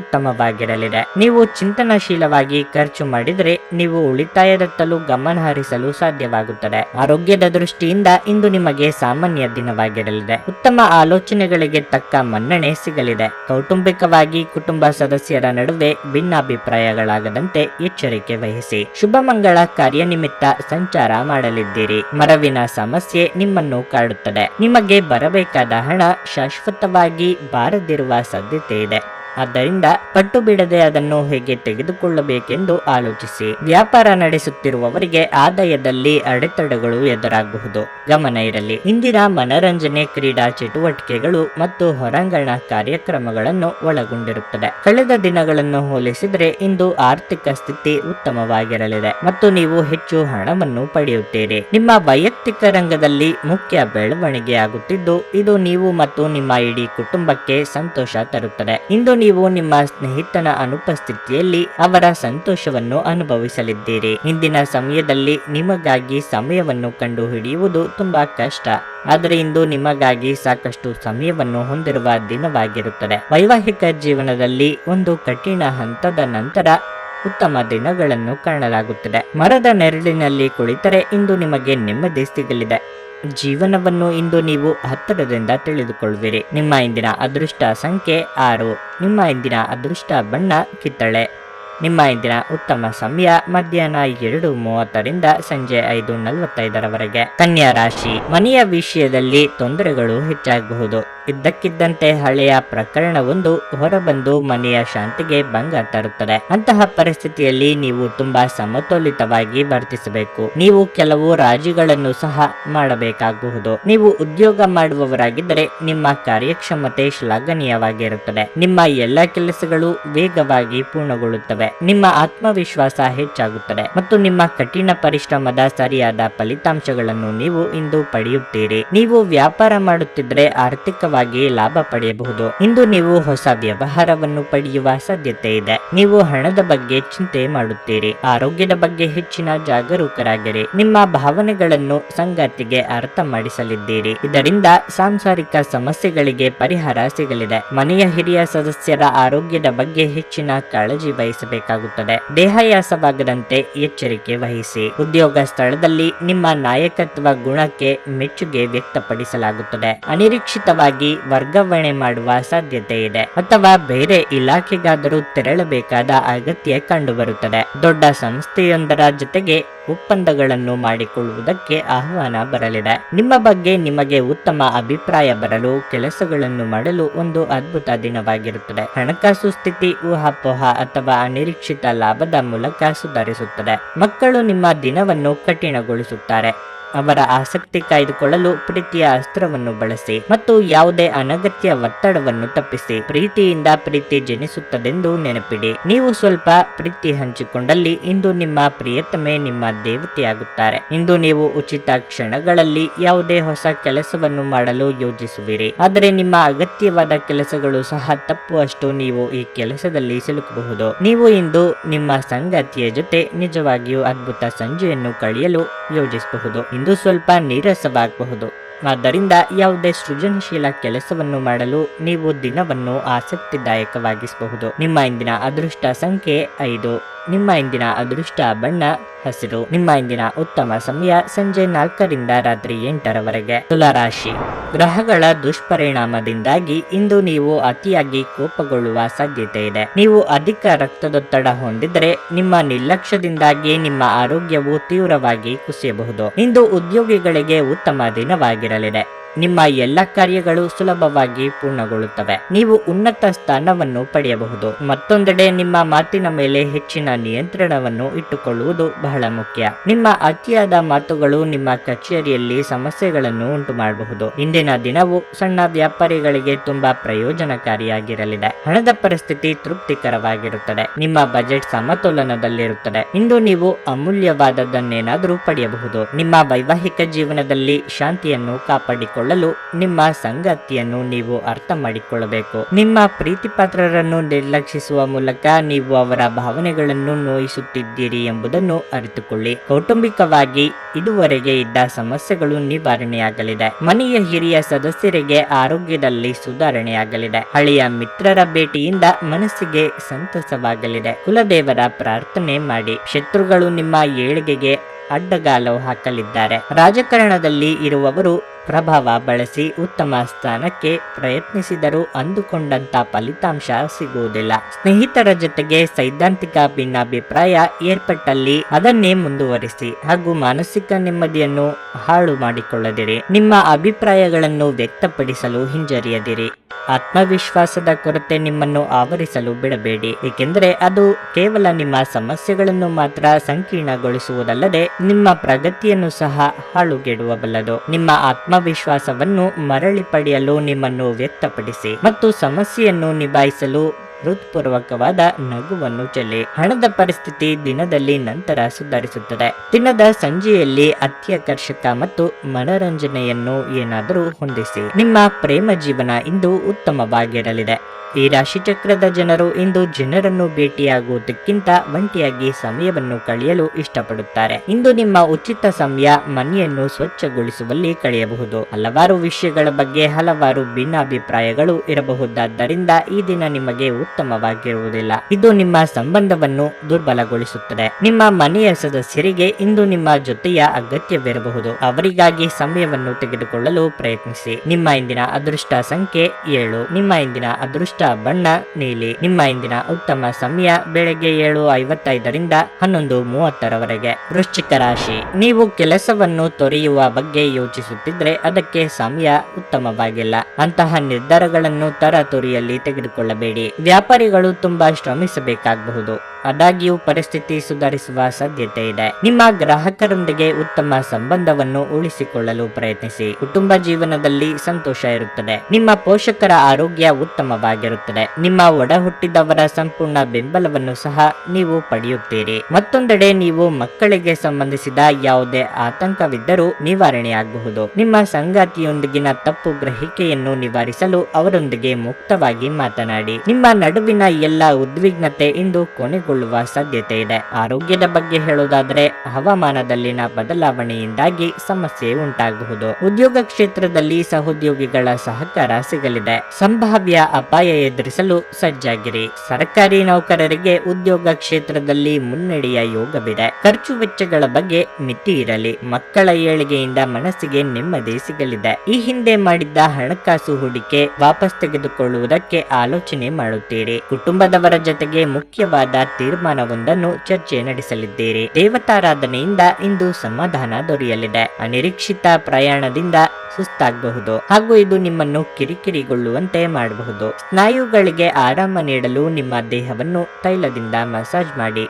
ಉತ್ತಮವಾಗಿರಲಿದೆ ನೀವು ಚಿಂತನಶೀಲವಾಗಿ ಖರ್ಚು ಮಾಡಿದರೆ ನೀವು ಉಳಿತಾಯದತ್ತಲೂ ಗಮನ ಹರಿಸಲು ಸಾಧ್ಯವಾಗುತ್ತದೆ. ಆರೋಗ್ಯದ ದೃಷ್ಟಿಯಿಂದ ಇಂದು ನಿಮಗೆ ಸಾಮಾನ್ಯ ದಿನವಾಗಿರಲಿದೆ. ಉತ್ತಮ ಆಲೋಚನೆಗಳಿಗೆ ತಕ್ಕ ಮನ್ನಣೆ ಸಿಗಲಿದೆ. ಕೌಟುಂಬಿಕವಾಗಿ ಕುಟುಂಬ ಸದಸ್ಯರ ನಡುವೆ ಭಿನ್ನಾಭಿಪ್ರಾಯಗಳಾಗದಂತೆ ಎಚ್ಚರಿಕೆ ವಹಿಸಿ. ಶುಭ ಮಂಗಳ ಕಾರ್ಯನಿಮಿತ್ತ ಸಂಚಾರ ಮಾಡಲಿದ್ದೀರಿ. ಮರವಿನ ಸಮಸ್ಯೆ ನಿಮ್ಮನ್ನು ಕಾಡುತ್ತದೆ. ನಿಮಗೆ ಬರಬೇಕಾದ ಹಣ ಶಾಶ್ವತವಾಗಿ ಬಾರದಿರುವ ಸಾಧ್ಯತೆ ಇದೆ. ಆದ್ದರಿಂದ ಪಟ್ಟು ಬಿಡದೆ ಅದನ್ನು ಹೇಗೆ ತೆಗೆದುಕೊಳ್ಳಬೇಕೆಂದು ಆಲೋಚಿಸಿ. ವ್ಯಾಪಾರ ನಡೆಸುತ್ತಿರುವವರಿಗೆ ಆದಾಯದಲ್ಲಿ ಅಡೆತಡೆಗಳು ಎದುರಾಗಬಹುದು ಗಮನ ಇರಲಿ. ಇಂದಿನ ಮನರಂಜನೆ ಕ್ರೀಡಾ ಚಟುವಟಿಕೆಗಳು ಮತ್ತು ಹೊರಾಂಗಣ ಕಾರ್ಯಕ್ರಮಗಳನ್ನು ಒಳಗೊಂಡಿರುತ್ತದೆ. ಕಳೆದ ದಿನಗಳನ್ನು ಹೋಲಿಸಿದರೆ ಇಂದು ಆರ್ಥಿಕ ಸ್ಥಿತಿ ಉತ್ತಮವಾಗಿರಲಿದೆ ಮತ್ತು ನೀವು ಹೆಚ್ಚು ಹಣವನ್ನು ಪಡೆಯುತ್ತೀರಿ. ನಿಮ್ಮ ವೈಯಕ್ತಿಕ ರಂಗದಲ್ಲಿ ಮುಖ್ಯ ಬೆಳವಣಿಗೆಯಾಗುತ್ತಿದ್ದು, ಇದು ನೀವು ಮತ್ತು ನಿಮ್ಮ ಇಡೀ ಕುಟುಂಬಕ್ಕೆ ಸಂತೋಷ ತರುತ್ತದೆ. ಇಂದು ನೀವು ನಿಮ್ಮ ಸ್ನೇಹಿತನ ಅನುಪಸ್ಥಿತಿಯಲ್ಲಿ ಅವರ ಸಂತೋಷವನ್ನು ಅನುಭವಿಸಲಿದ್ದೀರಿ. ಇಂದಿನ ಸಮಯದಲ್ಲಿ ನಿಮಗಾಗಿ ಸಮಯವನ್ನು ಕಂಡುಹಿಡಿಯುವುದು ತುಂಬಾ ಕಷ್ಟ. ಆದರೆ ಇಂದು ನಿಮಗಾಗಿ ಸಾಕಷ್ಟು ಸಮಯವನ್ನು ಹೊಂದಿರುವ ದಿನವಾಗಿರುತ್ತದೆ. ವೈವಾಹಿಕ ಜೀವನದಲ್ಲಿ ಒಂದು ಕಠಿಣ ಹಂತದ ನಂತರ ಉತ್ತಮ ದಿನಗಳನ್ನು ಕಾಣಲಾಗುತ್ತದೆ. ಮರದ ನೆರಳಿನಲ್ಲಿ ಕುಳಿತರೆ ಇಂದು ನಿಮಗೆ ನೆಮ್ಮದಿ ಸಿಗಲಿದೆ. ಜೀವನವನ್ನು ಇಂದು ನೀವು ಹತ್ತಿರದಿಂದ ತಿಳಿದುಕೊಳ್ಳುವಿರಿ. ನಿಮ್ಮ ಇಂದಿನ ಅದೃಷ್ಟ ಸಂಖ್ಯೆ ಆರು. ನಿಮ್ಮ ಇಂದಿನ ಅದೃಷ್ಟ ಬಣ್ಣ ಕಿತ್ತಳೆ. ನಿಮ್ಮ ಇಂದಿನ ಉತ್ತಮ ಸಮಯ ಮಧ್ಯಾಹ್ನ ಎರಡು ಮೂವತ್ತರಿಂದ ಸಂಜೆ ಐದು ನಲವತ್ತೈದರವರೆಗೆ. ಕನ್ಯಾ ರಾಶಿ, ಮನೆಯ ವಿಷಯದಲ್ಲಿ ತೊಂದರೆಗಳು ಹೆಚ್ಚಾಗಬಹುದು. ಇದ್ದಕ್ಕಿದ್ದಂತೆ ಹಳೆಯ ಪ್ರಕರಣವೊಂದು ಹೊರಬಂದು ಮನೆಯ ಶಾಂತಿಗೆ ಭಂಗ ತರುತ್ತದೆ. ಅಂತಹ ಪರಿಸ್ಥಿತಿಯಲ್ಲಿ ನೀವು ತುಂಬಾ ಸಮತೋಲಿತವಾಗಿ ವರ್ತಿಸಬೇಕು. ನೀವು ಕೆಲವು ರಾಜಿಗಳನ್ನು ಸಹ ಮಾಡಬೇಕಾಗಬಹುದು ನೀವು ಉದ್ಯೋಗ ಮಾಡುವವರಾಗಿದ್ದರೆ ನಿಮ್ಮ ಕಾರ್ಯಕ್ಷಮತೆ ಶ್ಲಾಘನೀಯವಾಗಿರುತ್ತದೆ. ನಿಮ್ಮ ಎಲ್ಲ ಕೆಲಸಗಳು ವೇಗವಾಗಿ ಪೂರ್ಣಗೊಳ್ಳುತ್ತವೆ. ನಿಮ್ಮ ಆತ್ಮವಿಶ್ವಾಸ ಹೆಚ್ಚಾಗುತ್ತದೆ. ಮತ್ತು ನಿಮ್ಮ ಕಠಿಣ ಪರಿಶ್ರಮದ ಸರಿಯಾದ ಫಲಿತಾಂಶಗಳನ್ನು ನೀವು ಇಂದು ಪಡೆಯುತ್ತೀರಿ. ನೀವು ವ್ಯಾಪಾರ ಮಾಡುತ್ತಿದ್ದರೆ ಆರ್ಥಿಕವಾಗಿ ಲಾಭ ಪಡೆಯಬಹುದು. ಇಂದು ನೀವು ಹೊಸ ವ್ಯವಹಾರವನ್ನು ಪಡೆಯುವ ಸಾಧ್ಯತೆ ಇದೆ. ನೀವು ಹಣದ ಬಗ್ಗೆ ಚಿಂತೆ ಮಾಡುತ್ತೀರಿ. ಆರೋಗ್ಯದ ಬಗ್ಗೆ ಹೆಚ್ಚಿನ ಜಾಗರೂಕರಾಗಿರಿ. ನಿಮ್ಮ ಭಾವನೆಗಳನ್ನು ಸಂಗಾತಿಗೆ ಅರ್ಥ ಮಾಡಿಸಲಿದ್ದೀರಿ. ಇದರಿಂದ ಸಾಂಸಾರಿಕ ಸಮಸ್ಯೆಗಳಿಗೆ ಪರಿಹಾರ ಸಿಗಲಿದೆ. ಮನೆಯ ಹಿರಿಯ ಸದಸ್ಯರ ಆರೋಗ್ಯದ ಬಗ್ಗೆ ಹೆಚ್ಚಿನ ಕಾಳಜಿ ವಹಿಸಬೇಕಾಗುತ್ತದೆ. ದೇಹಾಯಾಸವಾಗದಂತೆ ಎಚ್ಚರಿಕೆ ವಹಿಸಿ. ಉದ್ಯೋಗ ಸ್ಥಳದಲ್ಲಿ ನಿಮ್ಮ ನಾಯಕತ್ವ ಗುಣಕ್ಕೆ ಮೆಚ್ಚುಗೆ ವ್ಯಕ್ತಪಡಿಸಲಾಗುತ್ತದೆ. ಅನಿರೀಕ್ಷಿತವಾಗಿ ವರ್ಗಾವಣೆ ಮಾಡುವ ಸಾಧ್ಯತೆ ಇದೆ. ಅಥವಾ ಬೇರೆ ಇಲಾಖೆಗಾದರೂ ತೆರಳಬೇಕಾದ ಅಗತ್ಯ ಕಂಡುಬರುತ್ತದೆ. ದೊಡ್ಡ ಸಂಸ್ಥೆಯೊಂದರ ಜೊತೆಗೆ ಒಪ್ಪಂದಗಳನ್ನು ಮಾಡಿಕೊಳ್ಳುವುದಕ್ಕೆ ಆಹ್ವಾನ ಬರಲಿದೆ. ನಿಮ್ಮ ಬಗ್ಗೆ ನಿಮಗೆ ಉತ್ತಮ ಅಭಿಪ್ರಾಯ ಬರಲು ಕೆಲಸಗಳನ್ನು ಮಾಡಲು ಒಂದು ಅದ್ಭುತ ದಿನವಾಗಿರುತ್ತದೆ. ಹಣಕಾಸು ಸ್ಥಿತಿ ಊಹಾಪೋಹ ಅಥವಾ ಅನಿರೀಕ್ಷಿತ ಲಾಭದ ಮೂಲಕ ಸುಧಾರಿಸುತ್ತದೆ. ಮಕ್ಕಳು ನಿಮ್ಮ ದಿನವನ್ನು ಕಠಿಣಗೊಳಿಸುತ್ತಾರೆ. ಅವರ ಆಸಕ್ತಿ ಕಾಯ್ದುಕೊಳ್ಳಲು ಪ್ರೀತಿಯ ಅಸ್ತ್ರವನ್ನು ಬಳಸಿ ಮತ್ತು ಯಾವುದೇ ಅನಗತ್ಯ ಒತ್ತಡವನ್ನು ತಪ್ಪಿಸಿ ಪ್ರೀತಿಯಿಂದ ಪ್ರೀತಿ ಜನಿಸುತ್ತದೆಂದು ನೆನಪಿಡಿ. ನೀವು ಸ್ವಲ್ಪ ಪ್ರೀತಿ ಹಂಚಿಕೊಂಡಲ್ಲಿ ಇಂದು ನಿಮ್ಮ ಪ್ರಿಯತಮೆ ನಿಮ್ಮ ದೇವತೆಯಾಗುತ್ತಾರೆ. ಇಂದು ನೀವು ಉಚಿತ ಕ್ಷಣಗಳಲ್ಲಿ ಯಾವುದೇ ಹೊಸ ಕೆಲಸವನ್ನು ಮಾಡಲು ಯೋಜಿಸುವಿರಿ. ಆದರೆ ನಿಮ್ಮ ಅಗತ್ಯವಾದ ಕೆಲಸಗಳು ಸಹ ತಪ್ಪುವಷ್ಟು ನೀವು ಈ ಕೆಲಸದಲ್ಲಿ ಸಿಲುಕಬಹುದು. ನೀವು ಇಂದು ನಿಮ್ಮ ಸಂಗಾತಿಯ ಜೊತೆ ನಿಜವಾಗಿಯೂ ಅದ್ಭುತ ಸಂಜೆಯನ್ನು ಕಳೆಯಲು ಯೋಜಿಸಬಹುದು. ಇಂದು ಸ್ವಲ್ಪ ನೀರಸವಾಗಬಹುದು. ಆದ್ದರಿಂದ ಯಾವುದೇ ಸೃಜನಶೀಲ ಕೆಲಸವನ್ನು ಮಾಡಲು ನೀವು ದಿನವನ್ನು ಆಸಕ್ತಿದಾಯಕವಾಗಿಸಬಹುದು. ನಿಮ್ಮ ಇಂದಿನ ಅದೃಷ್ಟ ಸಂಖ್ಯೆ ಐದು. ನಿಮ್ಮ ಇಂದಿನ ಅದೃಷ್ಟ ಬಣ್ಣ ಹಸಿರು. ನಿಮ್ಮ ಇಂದಿನ ಉತ್ತಮ ಸಮಯ ಸಂಜೆ ನಾಲ್ಕರಿಂದ ರಾತ್ರಿ ಎಂಟರವರೆಗೆ. ತುಲಾರಾಶಿ. ಗ್ರಹಗಳ ದುಷ್ಪರಿಣಾಮದಿಂದಾಗಿ ಇಂದು ನೀವು ಅತಿಯಾಗಿ ಕೋಪಗೊಳ್ಳುವ ಸಾಧ್ಯತೆ ಇದೆ. ನೀವು ಅಧಿಕ ರಕ್ತದೊತ್ತಡ ಹೊಂದಿದ್ರೆ ನಿಮ್ಮ ನಿರ್ಲಕ್ಷ್ಯದಿಂದಾಗಿ ನಿಮ್ಮ ಆರೋಗ್ಯವು ತೀವ್ರವಾಗಿ ಕುಸಿಯಬಹುದು. ಇಂದು ಉದ್ಯೋಗಿಗಳಿಗೆ ಉತ್ತಮ ದಿನವಾಗಿರಲಿದೆ. ನಿಮ್ಮ ಎಲ್ಲ ಕಾರ್ಯಗಳು ಸುಲಭವಾಗಿ ಪೂರ್ಣಗೊಳ್ಳುತ್ತವೆ. ನೀವು ಉನ್ನತ ಸ್ಥಾನವನ್ನು ಪಡೆಯಬಹುದು. ಮತ್ತೊಂದೆಡೆ ನಿಮ್ಮ ಮಾತಿನ ಮೇಲೆ ಹೆಚ್ಚಿನ ನಿಯಂತ್ರಣವನ್ನು ಇಟ್ಟುಕೊಳ್ಳುವುದು ಬಹಳ ಮುಖ್ಯ. ನಿಮ್ಮ ಅತಿಯಾದ ಮಾತುಗಳು ನಿಮ್ಮ ಕಚೇರಿಯಲ್ಲಿ ಸಮಸ್ಯೆಗಳನ್ನು ಉಂಟು ಮಾಡಬಹುದು ಇಂದಿನ ದಿನವು ಸಣ್ಣ ವ್ಯಾಪಾರಿಗಳಿಗೆ ತುಂಬಾ ಪ್ರಯೋಜನಕಾರಿಯಾಗಿರಲಿದೆ. ಹಣದ ಪರಿಸ್ಥಿತಿ ತೃಪ್ತಿಕರವಾಗಿರುತ್ತದೆ. ನಿಮ್ಮ ಬಜೆಟ್ ಸಮತೋಲನದಲ್ಲಿರುತ್ತದೆ. ಇಂದು ನೀವು ಅಮೂಲ್ಯವಾದದ್ದನ್ನೇನಾದರೂ ಪಡೆಯಬಹುದು. ನಿಮ್ಮ ವೈವಾಹಿಕ ಜೀವನದಲ್ಲಿ ಶಾಂತಿಯನ್ನು ಕಾಪಾಡಿಕೊಳ್ಳಲು ನಿಮ್ಮ ಸಂಗತಿಯನ್ನು ನೀವು ಅರ್ಥ ಮಾಡಿಕೊಳ್ಳಬೇಕು. ನಿಮ್ಮ ಪ್ರೀತಿಪಾತ್ರರನ್ನು ನಿರ್ಲಕ್ಷಿಸುವ ಮೂಲಕ ನೀವು ಅವರ ಭಾವನೆಗಳನ್ನು ನೋಯಿಸುತ್ತಿದ್ದೀರಿ ಎಂಬುದನ್ನು ಅರಿತುಕೊಳ್ಳಿ. ಕೌಟುಂಬಿಕವಾಗಿ ಇದುವರೆಗೆ ಇದ್ದ ಸಮಸ್ಯೆಗಳು ನಿವಾರಣೆಯಾಗಲಿದೆ. ಮನೆಯ ಹಿರಿಯ ಸದಸ್ಯರಿಗೆ ಆರೋಗ್ಯದಲ್ಲಿ ಸುಧಾರಣೆಯಾಗಲಿದೆ. ಹಳೆಯ ಮಿತ್ರರ ಭೇಟಿಯಿಂದ ಮನಸ್ಸಿಗೆ ಸಂತಸವಾಗಲಿದೆ. ಕುಲದೇವರ ಪ್ರಾರ್ಥನೆ ಮಾಡಿ. ಶತ್ರುಗಳು ನಿಮ್ಮ ಏಳಿಗೆಗೆ ಅಡ್ಡಗಾಲು ಹಾಕಲಿದ್ದಾರೆ. ರಾಜಕಾರಣದಲ್ಲಿ ಇರುವವರು ಪ್ರಭಾವ ಬಳಸಿ ಉತ್ತಮ ಸ್ಥಾನಕ್ಕೆ ಪ್ರಯತ್ನಿಸಿದರೂ ಅಂದುಕೊಂಡಂತ ಫಲಿತಾಂಶ ಸಿಗುವುದಿಲ್ಲ. ಸ್ನೇಹಿತರ ಜೊತೆಗೆ ಸೈದ್ಧಾಂತಿಕ ಭಿನ್ನಾಭಿಪ್ರಾಯ ಏರ್ಪಟ್ಟಲ್ಲಿ ಅದನ್ನೇ ಮುಂದುವರಿಸಿ ಹಾಗೂ ಮಾನಸಿಕ ನೆಮ್ಮದಿಯನ್ನು ಹಾಳು ಮಾಡಿಕೊಳ್ಳದಿರಿ. ನಿಮ್ಮ ಅಭಿಪ್ರಾಯಗಳನ್ನು ವ್ಯಕ್ತಪಡಿಸಲು ಹಿಂಜರಿಯದಿರಿ. ಆತ್ಮವಿಶ್ವಾಸದ ಕೊರತೆ ನಿಮ್ಮನ್ನು ಆವರಿಸಲು ಬಿಡಬೇಡಿ. ಏಕೆಂದರೆ ಅದು ಕೇವಲ ನಿಮ್ಮ ಸಮಸ್ಯೆಗಳನ್ನು ಮಾತ್ರ ಸಂಕೀರ್ಣಗೊಳಿಸುವುದಲ್ಲದೆ ನಿಮ್ಮ ಪ್ರಗತಿಯನ್ನು ಸಹ ಹಾಳುಗೆಡುವಬಲ್ಲದು. ನಿಮ್ಮ ಆತ್ಮವಿಶ್ವಾಸವನ್ನು ಮರಳಿ ಪಡೆಯಲು ನಿಮ್ಮನ್ನು ವ್ಯಕ್ತಪಡಿಸಿ ಮತ್ತು ಸಮಸ್ಯೆಯನ್ನು ನಿಭಾಯಿಸಲು ಹೃತ್ಪೂರ್ವಕವಾದ ನಗುವನ್ನು ಚೆಲ್ಲಿ. ಹಣದ ಪರಿಸ್ಥಿತಿ ದಿನದಲ್ಲಿ ನಂತರ ಸುಧಾರಿಸುತ್ತದೆ. ದಿನದ ಸಂಜೆಯಲ್ಲಿ ಅತ್ಯಾಕರ್ಷಕ ಮತ್ತು ಮನರಂಜನೆಯನ್ನು ಏನಾದರೂ ಹೊಂದಿಸಿ. ನಿಮ್ಮ ಪ್ರೇಮ ಜೀವನ ಇಂದು ಉತ್ತಮವಾಗಿರಲಿದೆ. ಈ ರಾಶಿಚಕ್ರದ ಜನರು ಇಂದು ಜನರನ್ನು ಭೇಟಿಯಾಗುವುದಕ್ಕಿಂತ ಒಂಟಿಯಾಗಿ ಸಮಯವನ್ನು ಕಳೆಯಲು ಇಷ್ಟಪಡುತ್ತಾರೆ. ಇಂದು ನಿಮ್ಮ ಉಚಿತ ಸಮಯ ಮನೆಯನ್ನು ಸ್ವಚ್ಛಗೊಳಿಸುವಲ್ಲಿ ಕಳೆಯಬಹುದು. ಹಲವಾರು ವಿಷಯಗಳ ಬಗ್ಗೆ ಹಲವಾರು ಭಿನ್ನಾಭಿಪ್ರಾಯಗಳು ಇರಬಹುದಾದ್ದರಿಂದ ಈ ದಿನ ನಿಮಗೆ ಉತ್ತಮವಾಗಿರುವುದಿಲ್ಲ. ಇದು ನಿಮ್ಮ ಸಂಬಂಧವನ್ನು ದುರ್ಬಲಗೊಳಿಸುತ್ತದೆ. ನಿಮ್ಮ ಮನೆಯ ಸದಸ್ಯರಿಗೆ ಇಂದು ನಿಮ್ಮ ಜೊತೆಯ ಅಗತ್ಯವಿರಬಹುದು. ಅವರಿಗಾಗಿ ಸಮಯವನ್ನು ತೆಗೆದುಕೊಳ್ಳಲು ಪ್ರಯತ್ನಿಸಿ. ನಿಮ್ಮ ಇಂದಿನ ಅದೃಷ್ಟ ಸಂಖ್ಯೆ ಏಳು. ನಿಮ್ಮ ಇಂದಿನ ಅದೃಷ್ಟ ಬಣ್ಣ ನೀಲಿ. ನಿಮ್ಮ ಇಂದಿನ ಉತ್ತಮ ಸಮಯ ಬೆಳಗ್ಗೆ ಏಳು ಐವತ್ತೈದರಿಂದ ಹನ್ನೊಂದು ಮೂವತ್ತರವರೆಗೆ. ವೃಶ್ಚಿಕ ರಾಶಿ. ನೀವು ಕೆಲಸವನ್ನು ತೊರೆಯುವ ಬಗ್ಗೆ ಯೋಚಿಸುತ್ತಿದ್ರೆ ಅದಕ್ಕೆ ಸಮಯ ಉತ್ತಮವಾಗಿಲ್ಲ. ಅಂತಹ ನಿರ್ಧಾರಗಳನ್ನು ತರಾತುರಿಯಲ್ಲಿ ತೆಗೆದುಕೊಳ್ಳಬೇಡಿ. ವ್ಯಾಪಾರಿಗಳು ತುಂಬಾ ಶ್ರಮಿಸಬೇಕಾಗಬಹುದು. ಆದಾಗ್ಯೂ ಪರಿಸ್ಥಿತಿ ಸುಧಾರಿಸುವ ಸಾಧ್ಯತೆ ಇದೆ. ನಿಮ್ಮ ಗ್ರಾಹಕರೊಂದಿಗೆ ಉತ್ತಮ ಸಂಬಂಧವನ್ನು ಉಳಿಸಿಕೊಳ್ಳಲು ಪ್ರಯತ್ನಿಸಿ. ಕುಟುಂಬ ಜೀವನದಲ್ಲಿ ಸಂತೋಷ ಇರುತ್ತದೆ. ನಿಮ್ಮ ಪೋಷಕರ ಆರೋಗ್ಯ ಉತ್ತಮವಾಗಿರುತ್ತದೆ. ನಿಮ್ಮ ಒಡ ಹುಟ್ಟಿದವರ ಸಂಪೂರ್ಣ ಬೆಂಬಲವನ್ನು ಸಹ ನೀವು ಪಡೆಯುತ್ತೀರಿ. ಮತ್ತೊಂದೆಡೆ ನೀವು ಮಕ್ಕಳಿಗೆ ಸಂಬಂಧಿಸಿದ ಯಾವುದೇ ಆತಂಕವಿದ್ದರೂ ನಿವಾರಣೆಯಾಗಬಹುದು. ನಿಮ್ಮ ಸಂಗಾತಿಯೊಂದಿಗಿನ ತಪ್ಪು ಗ್ರಹಿಕೆಯನ್ನು ನಿವಾರಿಸಲು ಅವರೊಂದಿಗೆ ಮುಕ್ತವಾಗಿ ಮಾತನಾಡಿ. ನಿಮ್ಮ ನಡುವಿನ ಎಲ್ಲ ಉದ್ವಿಗ್ನತೆ ಇಂದು ಕೊನೆಗೊಳ್ಳುವ ಸಾಧ್ಯತೆ ಇದೆ. ಆರೋಗ್ಯದ ಬಗ್ಗೆ ಹೇಳುವುದಾದರೆ ಹವಾಮಾನದಲ್ಲಿನ ಬದಲಾವಣೆಯಿಂದಾಗಿ ಸಮಸ್ಯೆ ಉಂಟಾಗಬಹುದು. ಉದ್ಯೋಗ ಕ್ಷೇತ್ರದಲ್ಲಿ ಸಹೋದ್ಯೋಗಿಗಳ ಸಹಕಾರ ಸಿಗಲಿದೆ. ಸಂಭಾವ್ಯ ಅಪಾಯ ಎದುರಿಸಲು ಸಜ್ಜಾಗಿರಿ. ಸರ್ಕಾರಿ ನೌಕರರಿಗೆ ಉದ್ಯೋಗ ಕ್ಷೇತ್ರದಲ್ಲಿ ಮುನ್ನಡೆಯ ಯೋಗವಿದೆ. ಖರ್ಚು ವೆಚ್ಚಗಳ ಬಗ್ಗೆ ಮಿತಿ ಇರಲಿ. ಮಕ್ಕಳ ಏಳಿಗೆಯಿಂದ ಮನಸ್ಸಿಗೆ ನೆಮ್ಮದಿ ಸಿಗಲಿದೆ. ಈ ಹಿಂದೆ ಮಾಡಿದ್ದ ಹಣಕಾಸು ಹೂಡಿಕೆ ವಾಪಸ್ ತೆಗೆದುಕೊಳ್ಳುವುದಕ್ಕೆ ಆಲೋಚನೆ ಮಾಡುತ್ತೀರಿ. ಕುಟುಂಬದವರ ಜೊತೆಗೆ ಮುಖ್ಯವಾದ ತೀರ್ಮಾನವೊಂದನ್ನು ಚರ್ಚೆ ನಡೆಸಲಿದ್ದೀರಿ. ದೇವತಾರಾಧನೆಯಿಂದ ಇಂದು ಸಮಾಧಾನ ದೊರೆಯಲಿದೆ. ಅನಿರೀಕ್ಷಿತ ಪ್ರಯಾಣದಿಂದ ಸುಸ್ತಾಗಬಹುದು. ಹಾಗೂ ಇದು ನಿಮ್ಮನ್ನು ಕಿರಿಕಿರಿಗೊಳ್ಳುವಂತೆ ಮಾಡಬಹುದು. ಸ್ನಾಯುಗಳಿಗೆ ಆರಾಮ ನೀಡಲು ನಿಮ್ಮ ದೇಹವನ್ನು ತೈಲದಿಂದ ಮಸಾಜ್ ಮಾಡಿ.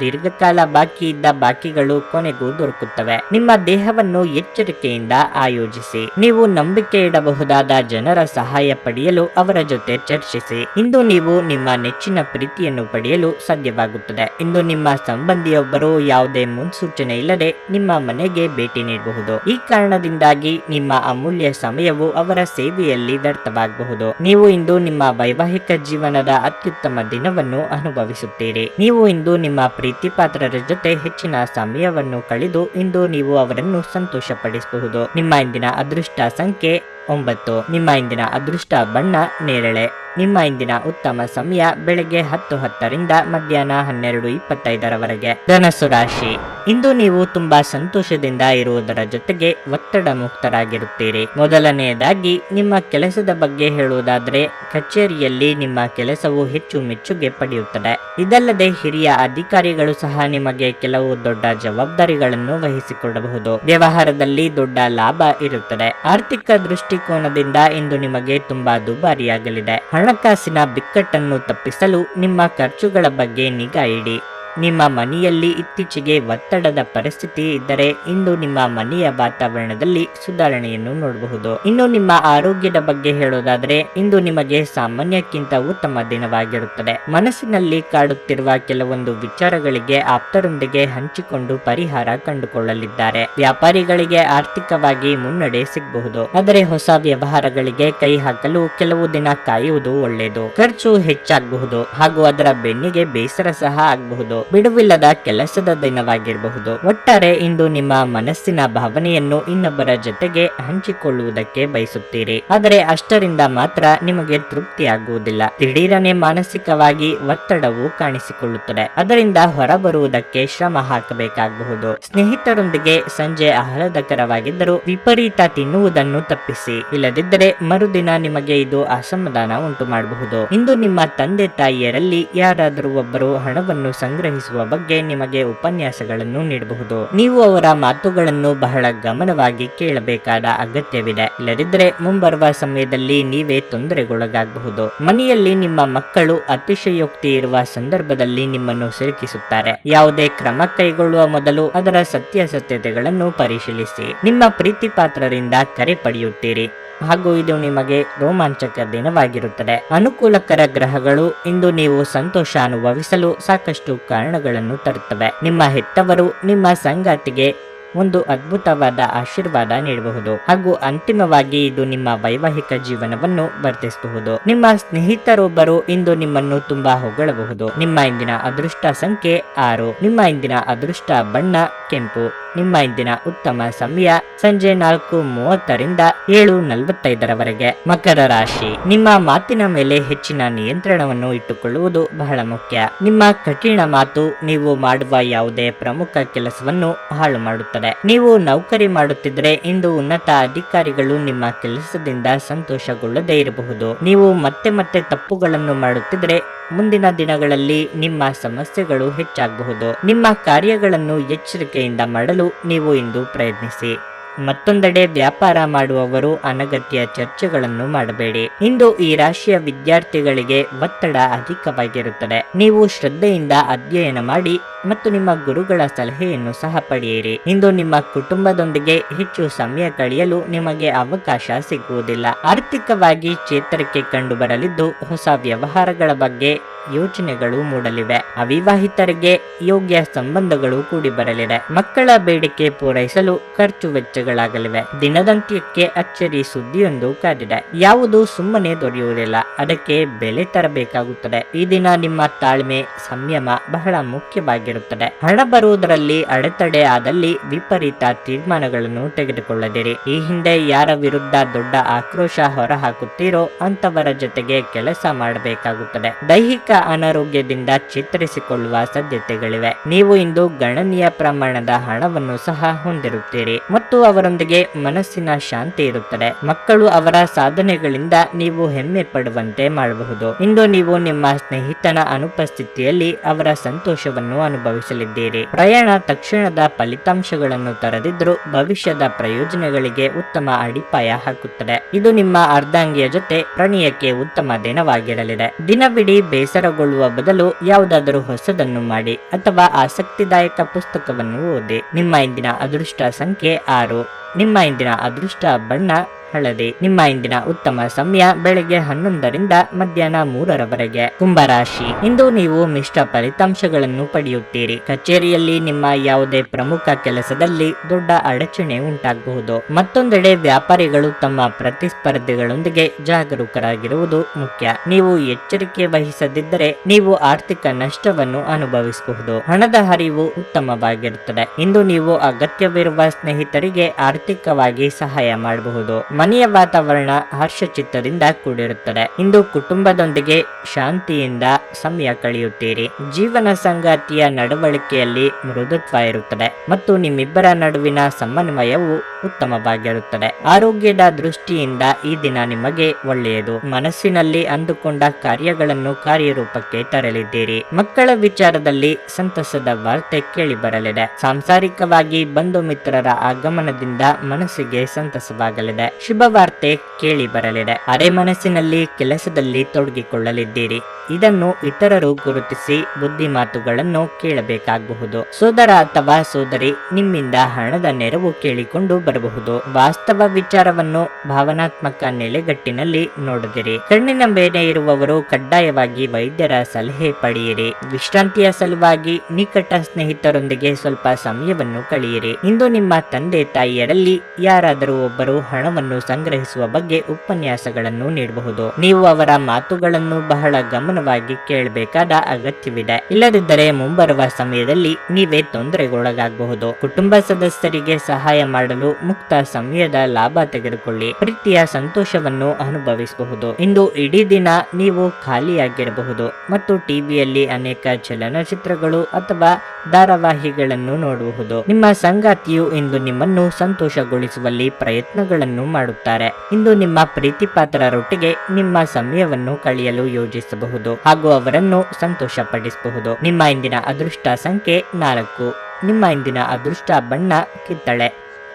ದೀರ್ಘಕಾಲ ಬಾಕಿ ಇದ್ದ ಬಾಕಿಗಳು ಕೊನೆಗೂ ದೊರಕುತ್ತವೆ. ನಿಮ್ಮ ದೇಹವನ್ನು ಎಚ್ಚರಿಕೆಯಿಂದ ಆಯೋಜಿಸಿ. ನೀವು ನಂಬಿಕೆ ಇಡಬಹುದಾದ ಜನರ ಸಹಾಯ ಪಡೆಯಲು ಅವರ ಜೊತೆ ಚರ್ಚಿಸಿ. ಇಂದು ನೀವು ನಿಮ್ಮ ನೆಚ್ಚಿನ ಪ್ರೀತಿಯನ್ನು ಪಡೆಯಲು ಸಾಧ್ಯವಾಗುತ್ತದೆ. ಇಂದು ನಿಮ್ಮ ಸಂಬಂಧಿಯೊಬ್ಬರು ಯಾವುದೇ ಮುನ್ಸೂಚನೆ ಇಲ್ಲದೆ ನಿಮ್ಮ ಮನೆಗೆ ಭೇಟಿ ನೀಡಬಹುದು. ಈ ಕಾರಣದಿಂದಾಗಿ ನಿಮ್ಮ ಅಮೂಲ್ಯ ಸಮಯವು ಅವರ ಸೇವೆಯಲ್ಲಿ ವ್ಯರ್ಥವಾಗಬಹುದು. ನೀವು ಇಂದು ನಿಮ್ಮ ವೈವಾಹಿಕ ಜೀವನದ ಅತ್ಯುತ್ತಮ ದಿನವನ್ನು ಅನುಭವಿಸುತ್ತೀರಿ. ನೀವು ಇಂದು ನಿಮ್ಮ ಪ್ರೀತಿ ಪಾತ್ರರ ಜೊತೆ ಹೆಚ್ಚಿನ ಸಮಯವನ್ನು ಕಳೆದು ಇಂದು ನೀವು ಅವರನ್ನು ಸಂತೋಷಪಡಿಸಬಹುದು. ನಿಮ್ಮ ಇಂದಿನ ಅದೃಷ್ಟ ಸಂಖ್ಯೆ ಒಂಬತ್ತು. ನಿಮ್ಮ ಇಂದಿನ ಅದೃಷ್ಟ ಬಣ್ಣ, ನೇರಳೆ. ನಿಮ್ಮ ಇಂದಿನ ಉತ್ತಮ ಸಮಯ ಬೆಳಗ್ಗೆ ಹತ್ತು ಹತ್ತರಿಂದ ಮಧ್ಯಾಹ್ನ ಹನ್ನೆರಡು ಇಪ್ಪತ್ತೈದರವರೆಗೆ. ಧನಸ್ಸು ರಾಶಿ. ಇಂದು ನೀವು ತುಂಬಾ ಸಂತೋಷದಿಂದ ಇರುವುದರ ಜೊತೆಗೆ ಒತ್ತಡ ಮುಕ್ತರಾಗಿರುತ್ತೀರಿ. ಮೊದಲನೆಯದಾಗಿ, ನಿಮ್ಮ ಕೆಲಸದ ಬಗ್ಗೆ ಹೇಳುವುದಾದ್ರೆ, ಕಚೇರಿಯಲ್ಲಿ ನಿಮ್ಮ ಕೆಲಸವು ಹೆಚ್ಚು ಮೆಚ್ಚುಗೆ ಪಡೆಯುತ್ತದೆ. ಇದಲ್ಲದೆ ಹಿರಿಯ ಅಧಿಕಾರಿಗಳು ಸಹ ನಿಮಗೆ ಕೆಲವು ದೊಡ್ಡ ಜವಾಬ್ದಾರಿಗಳನ್ನು ವಹಿಸಿಕೊಳ್ಳಬಹುದು ವ್ಯವಹಾರದಲ್ಲಿ ದೊಡ್ಡ ಲಾಭ ಇರುತ್ತದೆ. ಆರ್ಥಿಕ ದೃಷ್ಟಿಕೋನದಿಂದ ಇಂದು ನಿಮಗೆ ತುಂಬಾ ದುಬಾರಿಯಾಗಲಿದೆ. ಹಣಕಾಸಿನ ಬಿಕ್ಕಟ್ಟನ್ನು ತಪ್ಪಿಸಲು ನಿಮ್ಮ ಖರ್ಚುಗಳ ಬಗ್ಗೆ ನಿಗಾ ಇಡಿ. ನಿಮ್ಮ ಮನೆಯಲ್ಲಿ ಇತ್ತೀಚೆಗೆ ಒತ್ತಡದ ಪರಿಸ್ಥಿತಿ ಇದ್ದರೆ ಇಂದು ನಿಮ್ಮ ಮನೆಯ ವಾತಾವರಣದಲ್ಲಿ ಸುಧಾರಣೆಯನ್ನು ನೋಡಬಹುದು. ಇನ್ನು ನಿಮ್ಮ ಆರೋಗ್ಯದ ಬಗ್ಗೆ ಹೇಳೋದಾದ್ರೆ, ಇಂದು ನಿಮಗೆ ಸಾಮಾನ್ಯಕ್ಕಿಂತ ಉತ್ತಮ ದಿನವಾಗಿರುತ್ತದೆ. ಮನಸ್ಸಿನಲ್ಲಿ ಕಾಡುತ್ತಿರುವ ಕೆಲವೊಂದು ವಿಚಾರಗಳಿಗೆ ಆಪ್ತರೊಂದಿಗೆ ಹಂಚಿಕೊಂಡು ಪರಿಹಾರ ಕಂಡುಕೊಳ್ಳಲಿದ್ದಾರೆ. ವ್ಯಾಪಾರಿಗಳಿಗೆ ಆರ್ಥಿಕವಾಗಿ ಮುನ್ನಡೆ ಸಿಗಬಹುದು. ಆದರೆ ಹೊಸ ವ್ಯವಹಾರಗಳಿಗೆ ಕೈ ಹಾಕಲು ಕೆಲವು ದಿನ ಕಾಯುವುದು ಒಳ್ಳೆಯದು. ಖರ್ಚು ಹೆಚ್ಚಾಗಬಹುದು. ಹಾಗೂ ಅದರ ಬೆನ್ನಿಗೆ ಬೇಸರ ಸಹ ಆಗಬಹುದು. ಬಿಡುವಿಲ್ಲದ ಕೆಲಸದ ದಿನವಾಗಿರಬಹುದು. ಒಟ್ಟಾರೆ ಇಂದು ನಿಮ್ಮ ಮನಸ್ಸಿನ ಭಾವನೆಯನ್ನು ಇನ್ನೊಬ್ಬರ ಜೊತೆಗೆ ಹಂಚಿಕೊಳ್ಳುವುದಕ್ಕೆ ಬಯಸುತ್ತೀರಿ. ಆದರೆ ಅಷ್ಟರಿಂದ ಮಾತ್ರ ನಿಮಗೆ ತೃಪ್ತಿಯಾಗುವುದಿಲ್ಲ. ದಿಢೀರನೆ ಮಾನಸಿಕವಾಗಿ ಒತ್ತಡವು ಕಾಣಿಸಿಕೊಳ್ಳುತ್ತದೆ. ಅದರಿಂದ ಹೊರಬರುವುದಕ್ಕೆ ಶ್ರಮ ಹಾಕಬೇಕಾಗಬಹುದು. ಸ್ನೇಹಿತರೊಂದಿಗೆ ಸಂಜೆ ಆಹ್ಲಾದಕರವಾಗಿದ್ದರೂ ವಿಪರೀತ ತಿನ್ನುವುದನ್ನು ತಪ್ಪಿಸಿ. ಇಲ್ಲದಿದ್ದರೆ ಮರುದಿನ ನಿಮಗೆ ಇದು ಅಸಮಾಧಾನ ಉಂಟು ಮಾಡಬಹುದು ಇಂದು ನಿಮ್ಮ ತಂದೆ ತಾಯಿಯರಲ್ಲಿ ಯಾರಾದರೂ ಒಬ್ಬರು ಹಣವನ್ನು ಸಂಗ್ರಹಿಸುವ ಬಗ್ಗೆ ನಿಮಗೆ ಉಪನ್ಯಾಸಗಳನ್ನು ನೀಡಬಹುದು. ನೀವು ಅವರ ಮಾತುಗಳನ್ನು ಬಹಳ ಗಮನವಾಗಿ ಕೇಳಬೇಕಾದ ಅಗತ್ಯವಿದೆ. ಇಲ್ಲದಿದ್ದರೆ ಮುಂಬರುವ ಸಮಯದಲ್ಲಿ ನೀವೇ ತೊಂದರೆಗೊಳಗಾಗಬಹುದು. ಮನೆಯಲ್ಲಿ ನಿಮ್ಮ ಮಕ್ಕಳು ಅತಿಶಯೋಕ್ತಿ ಇರುವ ಸಂದರ್ಭದಲ್ಲಿ ನಿಮ್ಮನ್ನು ಸಿಲುಕಿಸುತ್ತಾರೆ. ಯಾವುದೇ ಕ್ರಮ ಕೈಗೊಳ್ಳುವ ಮೊದಲು ಅದರ ಸತ್ಯಾಸತ್ಯತೆಗಳನ್ನು ಪರಿಶೀಲಿಸಿ. ನಿಮ್ಮ ಪ್ರೀತಿ ಪಾತ್ರರಿಂದ ಕರೆ ಪಡೆಯುತ್ತೀರಿ. ಹಾಗೂ ಇದು ನಿಮಗೆ ರೋಮಾಂಚಕ ದಿನವಾಗಿರುತ್ತದೆ. ಅನುಕೂಲಕರ ಗ್ರಹಗಳು ಇಂದು ನೀವು ಸಂತೋಷ ಅನುಭವಿಸಲು ಸಾಕಷ್ಟು ಕಾರಣಗಳನ್ನು ತರುತ್ತವೆ. ನಿಮ್ಮ ಹೆತ್ತವರು ನಿಮ್ಮ ಸಂಗಾತಿಗೆ ಒಂದು ಅದ್ಭುತವಾದ ಆಶೀರ್ವಾದ ನೀಡಬಹುದು ಹಾಗೂ ಅಂತಿಮವಾಗಿ ಇದು ನಿಮ್ಮ ವೈವಾಹಿಕ ಜೀವನವನ್ನು ವರ್ತಿಸಬಹುದು ನಿಮ್ಮ ಸ್ನೇಹಿತರೊಬ್ಬರು ಇಂದು ನಿಮ್ಮನ್ನು ತುಂಬಾ ಹೊಗಳಬಹುದು. ನಿಮ್ಮ ಇಂದಿನ ಅದೃಷ್ಟ ಸಂಖ್ಯೆ ಆರು. ನಿಮ್ಮ ಇಂದಿನ ಅದೃಷ್ಟ ಬಣ್ಣ ಕೆಂಪು. ನಿಮ್ಮ ಇಂದಿನ ಉತ್ತಮ ಸಮಯ, ಸಂಜೆ ನಾಲ್ಕು ಮೂವತ್ತರಿಂದ ಏಳು ನಲವತ್ತೈದರವರೆಗೆ. ಮಕರ ರಾಶಿ, ನಿಮ್ಮ ಮಾತಿನ ಮೇಲೆ ಹೆಚ್ಚಿನ ನಿಯಂತ್ರಣವನ್ನು ಇಟ್ಟುಕೊಳ್ಳುವುದು ಬಹಳ ಮುಖ್ಯ. ನಿಮ್ಮ ಕಠಿಣ ಮಾತು ನೀವು ಮಾಡುವ ಯಾವುದೇ ಪ್ರಮುಖ ಕೆಲಸವನ್ನು ಹಾಳು ಮಾಡುತ್ತದೆ. ನೀವು ನೌಕರಿ ಮಾಡುತ್ತಿದ್ರೆ ಇಂದು ಉನ್ನತ ಅಧಿಕಾರಿಗಳು ನಿಮ್ಮ ಕೆಲಸದಿಂದ ಸಂತೋಷಗೊಳ್ಳದೇ ಇರಬಹುದು. ನೀವು ಮತ್ತೆ ಮತ್ತೆ ತಪ್ಪುಗಳನ್ನು ಮಾಡುತ್ತಿದ್ರೆ ಮುಂದಿನ ದಿನಗಳಲ್ಲಿ ನಿಮ್ಮ ಸಮಸ್ಯೆಗಳು ಹೆಚ್ಚಾಗಬಹುದು. ನಿಮ್ಮ ಕಾರ್ಯಗಳನ್ನು ಎಚ್ಚರಿಕೆಯಿಂದ ಮಾಡಲು ನೀವು ಇಂದು ಪ್ರಯತ್ನಿಸಿ. ಮತ್ತೊಂದೆಡೆ ವ್ಯಾಪಾರ ಮಾಡುವವರು ಅನಗತ್ಯ ಚರ್ಚೆಗಳನ್ನು ಮಾಡಬೇಡಿ. ಇಂದು ಈ ರಾಶಿಯ ವಿದ್ಯಾರ್ಥಿಗಳಿಗೆ ಒತ್ತಡ ಅಧಿಕವಾಗಿರುತ್ತದೆ. ನೀವು ಶ್ರದ್ಧೆಯಿಂದ ಅಧ್ಯಯನ ಮಾಡಿ ಮತ್ತು ನಿಮ್ಮ ಗುರುಗಳ ಸಲಹೆಯನ್ನು ಸಹ ಪಡೆಯಿರಿ. ಇಂದು ನಿಮ್ಮ ಕುಟುಂಬದೊಂದಿಗೆ ಹೆಚ್ಚು ಸಮಯ ಕಳೆಯಲು ನಿಮಗೆ ಅವಕಾಶ ಸಿಗುವುದಿಲ್ಲ. ಆರ್ಥಿಕವಾಗಿ ಚೇತರಿಕೆ ಕಂಡುಬರಲಿದ್ದು ಹೊಸ ವ್ಯವಹಾರಗಳ ಬಗ್ಗೆ ಯೋಚನೆಗಳು ಮೂಡಲಿವೆ. ಅವಿವಾಹಿತರಿಗೆ ಯೋಗ್ಯ ಸಂಬಂಧಗಳು ಕೂಡಿ ಬರಲಿದೆ ಮಕ್ಕಳ ಬೇಡಿಕೆ ಪೂರೈಸಲು ಖರ್ಚು ವೆಚ್ಚಗಳಾಗಲಿವೆ ದಿನದಂತ್ಯಕ್ಕೆ ಅಚ್ಚರಿ ಸುದ್ದಿಯೊಂದು ಕಾದಿದೆ. ಯಾವುದು ಸುಮ್ಮನೆ ದೊರೆಯುವುದಿಲ್ಲ, ಅದಕ್ಕೆ ಬೆಲೆ ತರಬೇಕಾಗುತ್ತದೆ. ಈ ದಿನ ನಿಮ್ಮ ತಾಳ್ಮೆ, ಸಂಯಮ ಬಹಳ ಮುಖ್ಯವಾಗಿರುತ್ತದೆ. ಹಣ ಬರುವುದರಲ್ಲಿ ಅಡೆತಡೆ ಆದಲ್ಲಿ ವಿಪರೀತ ತೀರ್ಮಾನಗಳನ್ನು ತೆಗೆದುಕೊಳ್ಳದಿರಿ. ಈ ಹಿಂದೆ ಯಾರ ವಿರುದ್ಧ ದೊಡ್ಡ ಆಕ್ರೋಶ ಹೊರಹಾಕುತ್ತೀರೋ ಅಂತವರ ಜೊತೆಗೆ ಕೆಲಸ ಮಾಡಬೇಕಾಗುತ್ತದೆ. ದೈಹಿಕ ಅನಾರೋಗ್ಯದಿಂದ ಚಿತ್ರಿಸಿಕೊಳ್ಳುವ ಸಾಧ್ಯತೆಗಳಿವೆ. ನೀವು ಇಂದು ಗಣನೀಯ ಪ್ರಮಾಣದ ಹಣವನ್ನು ಸಹ ಹೊಂದಿರುತ್ತೀರಿ. ಮತ್ತು ಅವರೊಂದಿಗೆ ಮನಸ್ಸಿನ ಶಾಂತಿ ಇರುತ್ತದೆ. ಮಕ್ಕಳು ಅವರ ಸಾಧನೆಗಳಿಂದ ನೀವು ಹೆಮ್ಮೆ ಪಡುವಂತೆ ಮಾಡಬಹುದು. ಇಂದು ನೀವು ನಿಮ್ಮ ಸ್ನೇಹಿತನ ಅನುಪಸ್ಥಿತಿಯಲ್ಲಿ ಅವರ ಸಂತೋಷವನ್ನು ಅನುಭವಿಸಲಿದ್ದೀರಿ. ಪ್ರಯಾಣ ತಕ್ಷಣದ ಫಲಿತಾಂಶಗಳನ್ನು ತರದಿದ್ರು ಭವಿಷ್ಯದ ಪ್ರಯೋಜನಗಳಿಗೆ ಉತ್ತಮ ಅಡಿಪಾಯ ಹಾಕುತ್ತದೆ. ಇದು ನಿಮ್ಮ ಅರ್ಧಾಂಗಿಯ ಜೊತೆ ಪ್ರಣಯಕ್ಕೆ ಉತ್ತಮ ದಿನವಾಗಿರಲಿದೆ. ದಿನವಿಡೀ ಬೇಸರಗೊಳ್ಳುವ ಬದಲು ಯಾವುದಾದರೂ ಹೊಸದನ್ನು ಮಾಡಿ ಅಥವಾ ಆಸಕ್ತಿದಾಯಕ ಪುಸ್ತಕವನ್ನು ಓದಿ ನಿಮ್ಮ ಇಂದಿನ ಅದೃಷ್ಟ ಸಂಖ್ಯೆ ಆರು. out. ನಿಮ್ಮ ಇಂದಿನ ಅದೃಷ್ಟ ಬಣ್ಣ ಹಳದಿ. ನಿಮ್ಮ ಇಂದಿನ ಉತ್ತಮ ಸಮಯ ಬೆಳಗ್ಗೆ ಹನ್ನೊಂದರಿಂದ ಮಧ್ಯಾಹ್ನ ಮೂರರವರೆಗೆ. ಕುಂಭರಾಶಿ. ಇಂದು ನೀವು ಮಿಶ್ರ ಫಲಿತಾಂಶಗಳನ್ನು ಪಡೆಯುತ್ತೀರಿ. ಕಚೇರಿಯಲ್ಲಿ ನಿಮ್ಮ ಯಾವುದೇ ಪ್ರಮುಖ ಕೆಲಸದಲ್ಲಿ ದೊಡ್ಡ ಅಡಚಣೆ ಉಂಟಾಗಬಹುದು. ಮತ್ತೊಂದೆಡೆ ವ್ಯಾಪಾರಿಗಳು ತಮ್ಮ ಪ್ರತಿಸ್ಪರ್ಧಿಗಳೊಂದಿಗೆ ಜಾಗರೂಕರಾಗಿರುವುದು ಮುಖ್ಯ. ನೀವು ಎಚ್ಚರಿಕೆ ವಹಿಸದಿದ್ದರೆ ನೀವು ಆರ್ಥಿಕ ನಷ್ಟವನ್ನು ಅನುಭವಿಸಬಹುದು. ಹಣದ ಹರಿವು ಉತ್ತಮವಾಗಿರುತ್ತದೆ. ಇಂದು ನೀವು ಅಗತ್ಯವಿರುವ ಸ್ನೇಹಿತರಿಗೆ ಆರ್ಥಿಕ ಆರ್ಥಿಕವಾಗಿ ಸಹಾಯ ಮಾಡಬಹುದು. ಮನೆಯ ವಾತಾವರಣ ಹರ್ಷಚಿತ್ತದಿಂದ ಕೂಡಿರುತ್ತದೆ. ಇಂದು ಕುಟುಂಬದೊಂದಿಗೆ ಶಾಂತಿಯಿಂದ ಸಮಯ ಕಳೆಯುತ್ತೀರಿ. ಜೀವನ ಸಂಗಾತಿಯ ನಡವಳಿಕೆಯಲ್ಲಿ ಮೃದುತ್ವ ಇರುತ್ತದೆ ಮತ್ತು ನಿಮ್ಮಿಬ್ಬರ ನಡುವಿನ ಸಮನ್ವಯವು ಉತ್ತಮವಾಗಿರುತ್ತದೆ. ಆರೋಗ್ಯದ ದೃಷ್ಟಿಯಿಂದ ಈ ದಿನ ನಿಮಗೆ ಒಳ್ಳೆಯದು. ಮನಸ್ಸಿನಲ್ಲಿ ಅಂದುಕೊಂಡ ಕಾರ್ಯಗಳನ್ನು ಕಾರ್ಯರೂಪಕ್ಕೆ ತರಲಿದ್ದೀರಿ. ಮಕ್ಕಳ ವಿಚಾರದಲ್ಲಿ ಸಂತಸದ ವಾರ್ತೆ ಕೇಳಿ ಬರಲಿದೆ ಸಾಂಸಾರಿಕವಾಗಿ ಬಂಧು ಮಿತ್ರರ ಆಗಮನದಿಂದ ಮನಸ್ಸಿಗೆ ಸಂತಸವಾಗಲಿದೆ. ಶುಭವಾರ್ತೆ ಕೇಳಿ ಬರಲಿದೆ. ಅರೆ ಮನಸ್ಸಿನಲ್ಲಿ ಕೆಲಸದಲ್ಲಿ ತೊಡಗಿಕೊಳ್ಳಲಿದ್ದೀರಿ. ಇದನ್ನು ಇತರರು ಗುರುತಿಸಿ ಬುದ್ಧಿ ಮಾತುಗಳನ್ನು ಕೇಳಬೇಕಾಗಬಹುದು. ಸೋದರ ಅಥವಾ ಸೋದರಿ, ನಿಮ್ಮಿಂದ ಹಣದ ನೆರವು ಕೇಳಿಕೊಂಡು ಬರಬಹುದು. ವಾಸ್ತವ ವಿಚಾರವನ್ನು ಭಾವನಾತ್ಮಕ ನೆಲೆಗಟ್ಟಿನಲ್ಲಿ ನೋಡಿದಿರಿ ಕಣ್ಣಿನ ಮೇಲೆ ಇರುವವರು ಕಡ್ಡಾಯವಾಗಿ ವೈದ್ಯರ ಸಲಹೆ ಪಡೆಯಿರಿ. ವಿಶ್ರಾಂತಿಯ ಸಲುವಾಗಿ ನಿಕಟ ಸ್ನೇಹಿತರೊಂದಿಗೆ ಸ್ವಲ್ಪ ಸಮಯವನ್ನು ಕಳೆಯಿರಿ. ಇಂದು ನಿಮ್ಮ ತಂದೆ ತಾಯಿಯರಲ್ಲಿ ಯಾರಾದರೂ ಒಬ್ಬರು ಹಣವನ್ನು ಸಂಗ್ರಹಿಸುವ ಬಗ್ಗೆ ಉಪನ್ಯಾಸಗಳನ್ನು ನೀಡಬಹುದು. ನೀವು ಅವರ ಮಾತುಗಳನ್ನು ಬಹಳ ಗಮನವಾಗಿ ಕೇಳಬೇಕಾದ ಅಗತ್ಯವಿದೆ. ಇಲ್ಲದಿದ್ದರೆ ಮುಂಬರುವ ಸಮಯದಲ್ಲಿ ನೀವೇ ತೊಂದರೆಗೊಳಗಾಗಬಹುದು. ಕುಟುಂಬ ಸದಸ್ಯರಿಗೆ ಸಹಾಯ ಮಾಡಲು ಮುಕ್ತ ಸಮಯದ ಲಾಭ ತೆಗೆದುಕೊಳ್ಳಿ. ಪ್ರೀತಿಯ ಸಂತೋಷವನ್ನು ಅನುಭವಿಸಬಹುದು. ಇಂದು ಇಡೀ ದಿನ ನೀವು ಖಾಲಿಯಾಗಿರಬಹುದು ಮತ್ತು ಟಿವಿಯಲ್ಲಿ ಅನೇಕ ಚಲನಚಿತ್ರಗಳು ಅಥವಾ ಧಾರಾವಾಹಿಗಳನ್ನು ನೋಡಬಹುದು. ನಿಮ್ಮ ಸಂಗಾತಿಯು ಇಂದು ನಿಮ್ಮನ್ನು ಸಂತೋಷಗೊಳಿಸುವಲ್ಲಿ ಪ್ರಯತ್ನಗಳನ್ನು ಮಾಡುತ್ತಾರೆ. ಇಂದು ನಿಮ್ಮ ಪ್ರೀತಿಪಾತ್ರರೊಟ್ಟಿಗೆ ನಿಮ್ಮ ಸಮಯವನ್ನು ಕಳೆಯಲು ಯೋಜಿಸಬಹುದು ಹಾಗೂ ಅವರನ್ನು ಸಂತೋಷಪಡಿಸಬಹುದು. ನಿಮ್ಮ ಇಂದಿನ ಅದೃಷ್ಟ ಸಂಖ್ಯೆ ನಾಲ್ಕು. ನಿಮ್ಮ ಇಂದಿನ ಅದೃಷ್ಟ ಬಣ್ಣ ಕಿತ್ತಳೆ.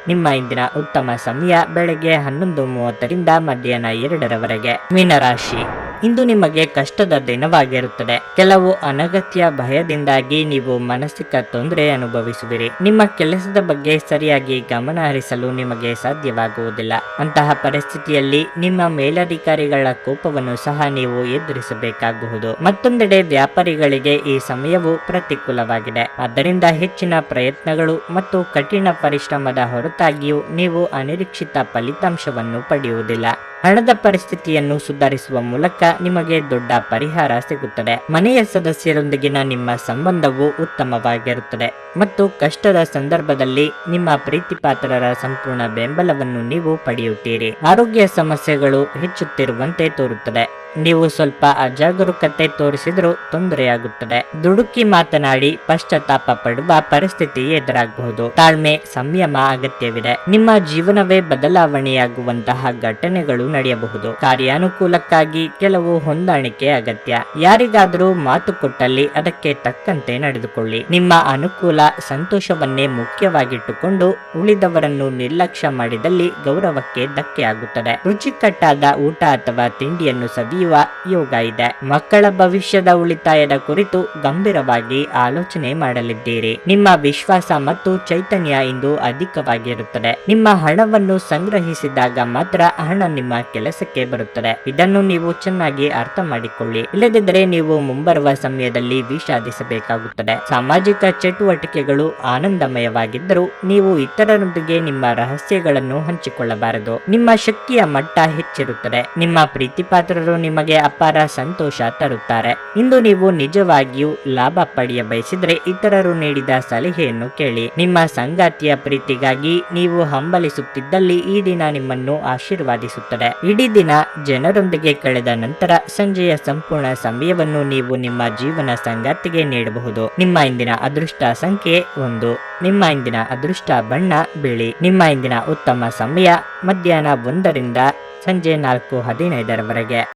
ನಿಮ್ಮ ಇಂದಿನ ಉತ್ತಮ ಸಮಯ ಬೆಳಗ್ಗೆ ಹನ್ನೊಂದು ಮೂವತ್ತರಿಂದ ಮಧ್ಯಾಹ್ನ ಎರಡರವರೆಗೆ ಮೀನರಾಶಿ. ಇಂದು ನಿಮಗೆ ಕಷ್ಟದ ದಿನವಾಗಿರುತ್ತದೆ. ಕೆಲವು ಅನಗತ್ಯ ಭಯದಿಂದಾಗಿ ನೀವು ಮಾನಸಿಕ ತೊಂದರೆ ಅನುಭವಿಸುವಿರಿ. ನಿಮ್ಮ ಕೆಲಸದ ಬಗ್ಗೆ ಸರಿಯಾಗಿ ಗಮನ ಹರಿಸಲು ನಿಮಗೆ ಸಾಧ್ಯವಾಗುವುದಿಲ್ಲ. ಅಂತಹ ಪರಿಸ್ಥಿತಿಯಲ್ಲಿ ನಿಮ್ಮ ಮೇಲಧಿಕಾರಿಗಳ ಕೋಪವನ್ನು ಸಹ ನೀವು ಎದುರಿಸಬೇಕಾಗಬಹುದು ಮತ್ತೊಂದೆಡೆ ವ್ಯಾಪಾರಿಗಳಿಗೆ ಈ ಸಮಯವು ಪ್ರತಿಕೂಲವಾಗಿದೆ. ಆದ್ದರಿಂದ ಹೆಚ್ಚಿನ ಪ್ರಯತ್ನಗಳು ಮತ್ತು ಕಠಿಣ ಪರಿಶ್ರಮದ ಹೊರತಾಗಿಯೂ ನೀವು ಅನಿರೀಕ್ಷಿತ ಫಲಿತಾಂಶವನ್ನು ಪಡೆಯುವುದಿಲ್ಲ. ಹಣದ ಪರಿಸ್ಥಿತಿಯನ್ನು ಸುಧಾರಿಸುವ ಮೂಲಕ ನಿಮಗೆ ದೊಡ್ಡ ಪರಿಹಾರ ಸಿಗುತ್ತದೆ. ಮನೆಯ ಸದಸ್ಯರೊಂದಿಗಿನ ನಿಮ್ಮ ಸಂಬಂಧವು ಉತ್ತಮವಾಗಿರುತ್ತದೆ ಮತ್ತು ಕಷ್ಟದ ಸಂದರ್ಭದಲ್ಲಿ ನಿಮ್ಮ ಪ್ರೀತಿಪಾತ್ರರ ಸಂಪೂರ್ಣ ಬೆಂಬಲವನ್ನು ನೀವು ಪಡೆಯುತ್ತೀರಿ. ಆರೋಗ್ಯ ಸಮಸ್ಯೆಗಳು ಹೆಚ್ಚುತ್ತಿರುವಂತೆ ತೋರುತ್ತದೆ. ನೀವು ಸ್ವಲ್ಪ ಅಜಾಗರೂಕತೆ ತೋರಿಸಿದರೂ ತೊಂದರೆಯಾಗುತ್ತದೆ. ದುಡುಕಿ ಮಾತನಾಡಿ ಪಶ್ಚಾತ್ತಾಪ ಪಡುವ ಪರಿಸ್ಥಿತಿ ಎದುರಾಗಬಹುದು. ತಾಳ್ಮೆ, ಸಂಯಮ ಅಗತ್ಯವಿದೆ. ನಿಮ್ಮ ಜೀವನವೇ ಬದಲಾವಣೆಯಾಗುವಂತಹ ಘಟನೆಗಳು ನಡೆಯಬಹುದು. ಕಾರ್ಯಾನುಕೂಲಕ್ಕಾಗಿ ಕೆಲವು ಹೊಂದಾಣಿಕೆ ಅಗತ್ಯ. ಯಾರಿಗಾದರೂ ಮಾತು ಕೊಟ್ಟಲ್ಲಿ ಅದಕ್ಕೆ ತಕ್ಕಂತೆ ನಡೆದುಕೊಳ್ಳಿ. ನಿಮ್ಮ ಅನುಕೂಲ ಸಂತೋಷವನ್ನೇ ಮುಖ್ಯವಾಗಿಟ್ಟುಕೊಂಡು ಉಳಿದವರನ್ನು ನಿರ್ಲಕ್ಷ್ಯ ಮಾಡಿದಲ್ಲಿ ಗೌರವಕ್ಕೆ ಧಕ್ಕೆಯಾಗುತ್ತದೆ. ರುಚಿಕಟ್ಟಾದ ಊಟ ಅಥವಾ ತಿಂಡಿಯನ್ನು ಸವಿಯುವ ಯೋಗ ಇದೆ. ಮಕ್ಕಳ ಭವಿಷ್ಯದ ಉಳಿತಾಯದ ಕುರಿತು ಗಂಭೀರವಾಗಿ ಆಲೋಚನೆ ಮಾಡಲಿದ್ದೀರಿ. ನಿಮ್ಮ ವಿಶ್ವಾಸ ಮತ್ತು ಚೈತನ್ಯ ಇಂದು ಅಧಿಕವಾಗಿರುತ್ತದೆ. ನಿಮ್ಮ ಹಣವನ್ನು ಸಂಗ್ರಹಿಸಿದಾಗ ಮಾತ್ರ ಹಣ ನಿಮ್ಮ ಕೆಲಸಕ್ಕೆ ಬರುತ್ತದೆ. ಇದನ್ನು ನೀವು ಚೆನ್ನಾಗಿ ಅರ್ಥ ಮಾಡಿಕೊಳ್ಳಿ ಇಲ್ಲದಿದ್ದರೆ ನೀವು ಮುಂಬರುವ ಸಮಯದಲ್ಲಿ ವಿಷಾದಿಸಬೇಕಾಗುತ್ತದೆ. ಸಾಮಾಜಿಕ ಚಟುವಟಿಕೆಗಳು ಆನಂದಮಯವಾಗಿದ್ದರೂ ನೀವು ಇತರರೊಂದಿಗೆ ನಿಮ್ಮ ರಹಸ್ಯಗಳನ್ನು ಹಂಚಿಕೊಳ್ಳಬಾರದು. ನಿಮ್ಮ ಶಕ್ತಿಯ ಮಟ್ಟ ಹೆಚ್ಚಿರುತ್ತದೆ. ನಿಮ್ಮ ಪ್ರೀತಿಪಾತ್ರರು ನಿಮಗೆ ಅಪಾರ ಸಂತೋಷ ತರುತ್ತಾರೆ. ಇಂದು ನೀವು ನಿಜವಾಗಿಯೂ ಲಾಭ ಪಡೆಯ ಬಯಸಿದ್ರೆ ಇತರರು ನೀಡಿದ ಸಲಹೆಯನ್ನು ಕೇಳಿ. ನಿಮ್ಮ ಸಂಗಾತಿಯ ಪ್ರೀತಿಗಾಗಿ ನೀವು ಹಂಬಲಿಸುತ್ತಿದ್ದಲ್ಲಿ ಈ ದಿನ ನಿಮ್ಮನ್ನು ಆಶೀರ್ವಾದಿಸುತ್ತದೆ. ಇಡೀ ದಿನ ಜನರೊಂದಿಗೆ ಕಳೆದ ನಂತರ ಸಂಜೆಯ ಸಂಪೂರ್ಣ ಸಮಯವನ್ನು ನೀವು ನಿಮ್ಮ ಜೀವನ ಸಂಗಾತಿಗೆ ನೀಡಬಹುದು. ನಿಮ್ಮ ಇಂದಿನ ಅದೃಷ್ಟ ಸಂಖ್ಯೆ ಒಂದು. ನಿಮ್ಮ ಇಂದಿನ ಅದೃಷ್ಟ ಬಣ್ಣ ಬಿಳಿ. ನಿಮ್ಮ ಇಂದಿನ ಉತ್ತಮ ಸಮಯ ಮಧ್ಯಾಹ್ನ ಒಂದರಿಂದ ಸಂಜೆ ನಾಲ್ಕು ಹದಿನೈದರವರೆಗೆ.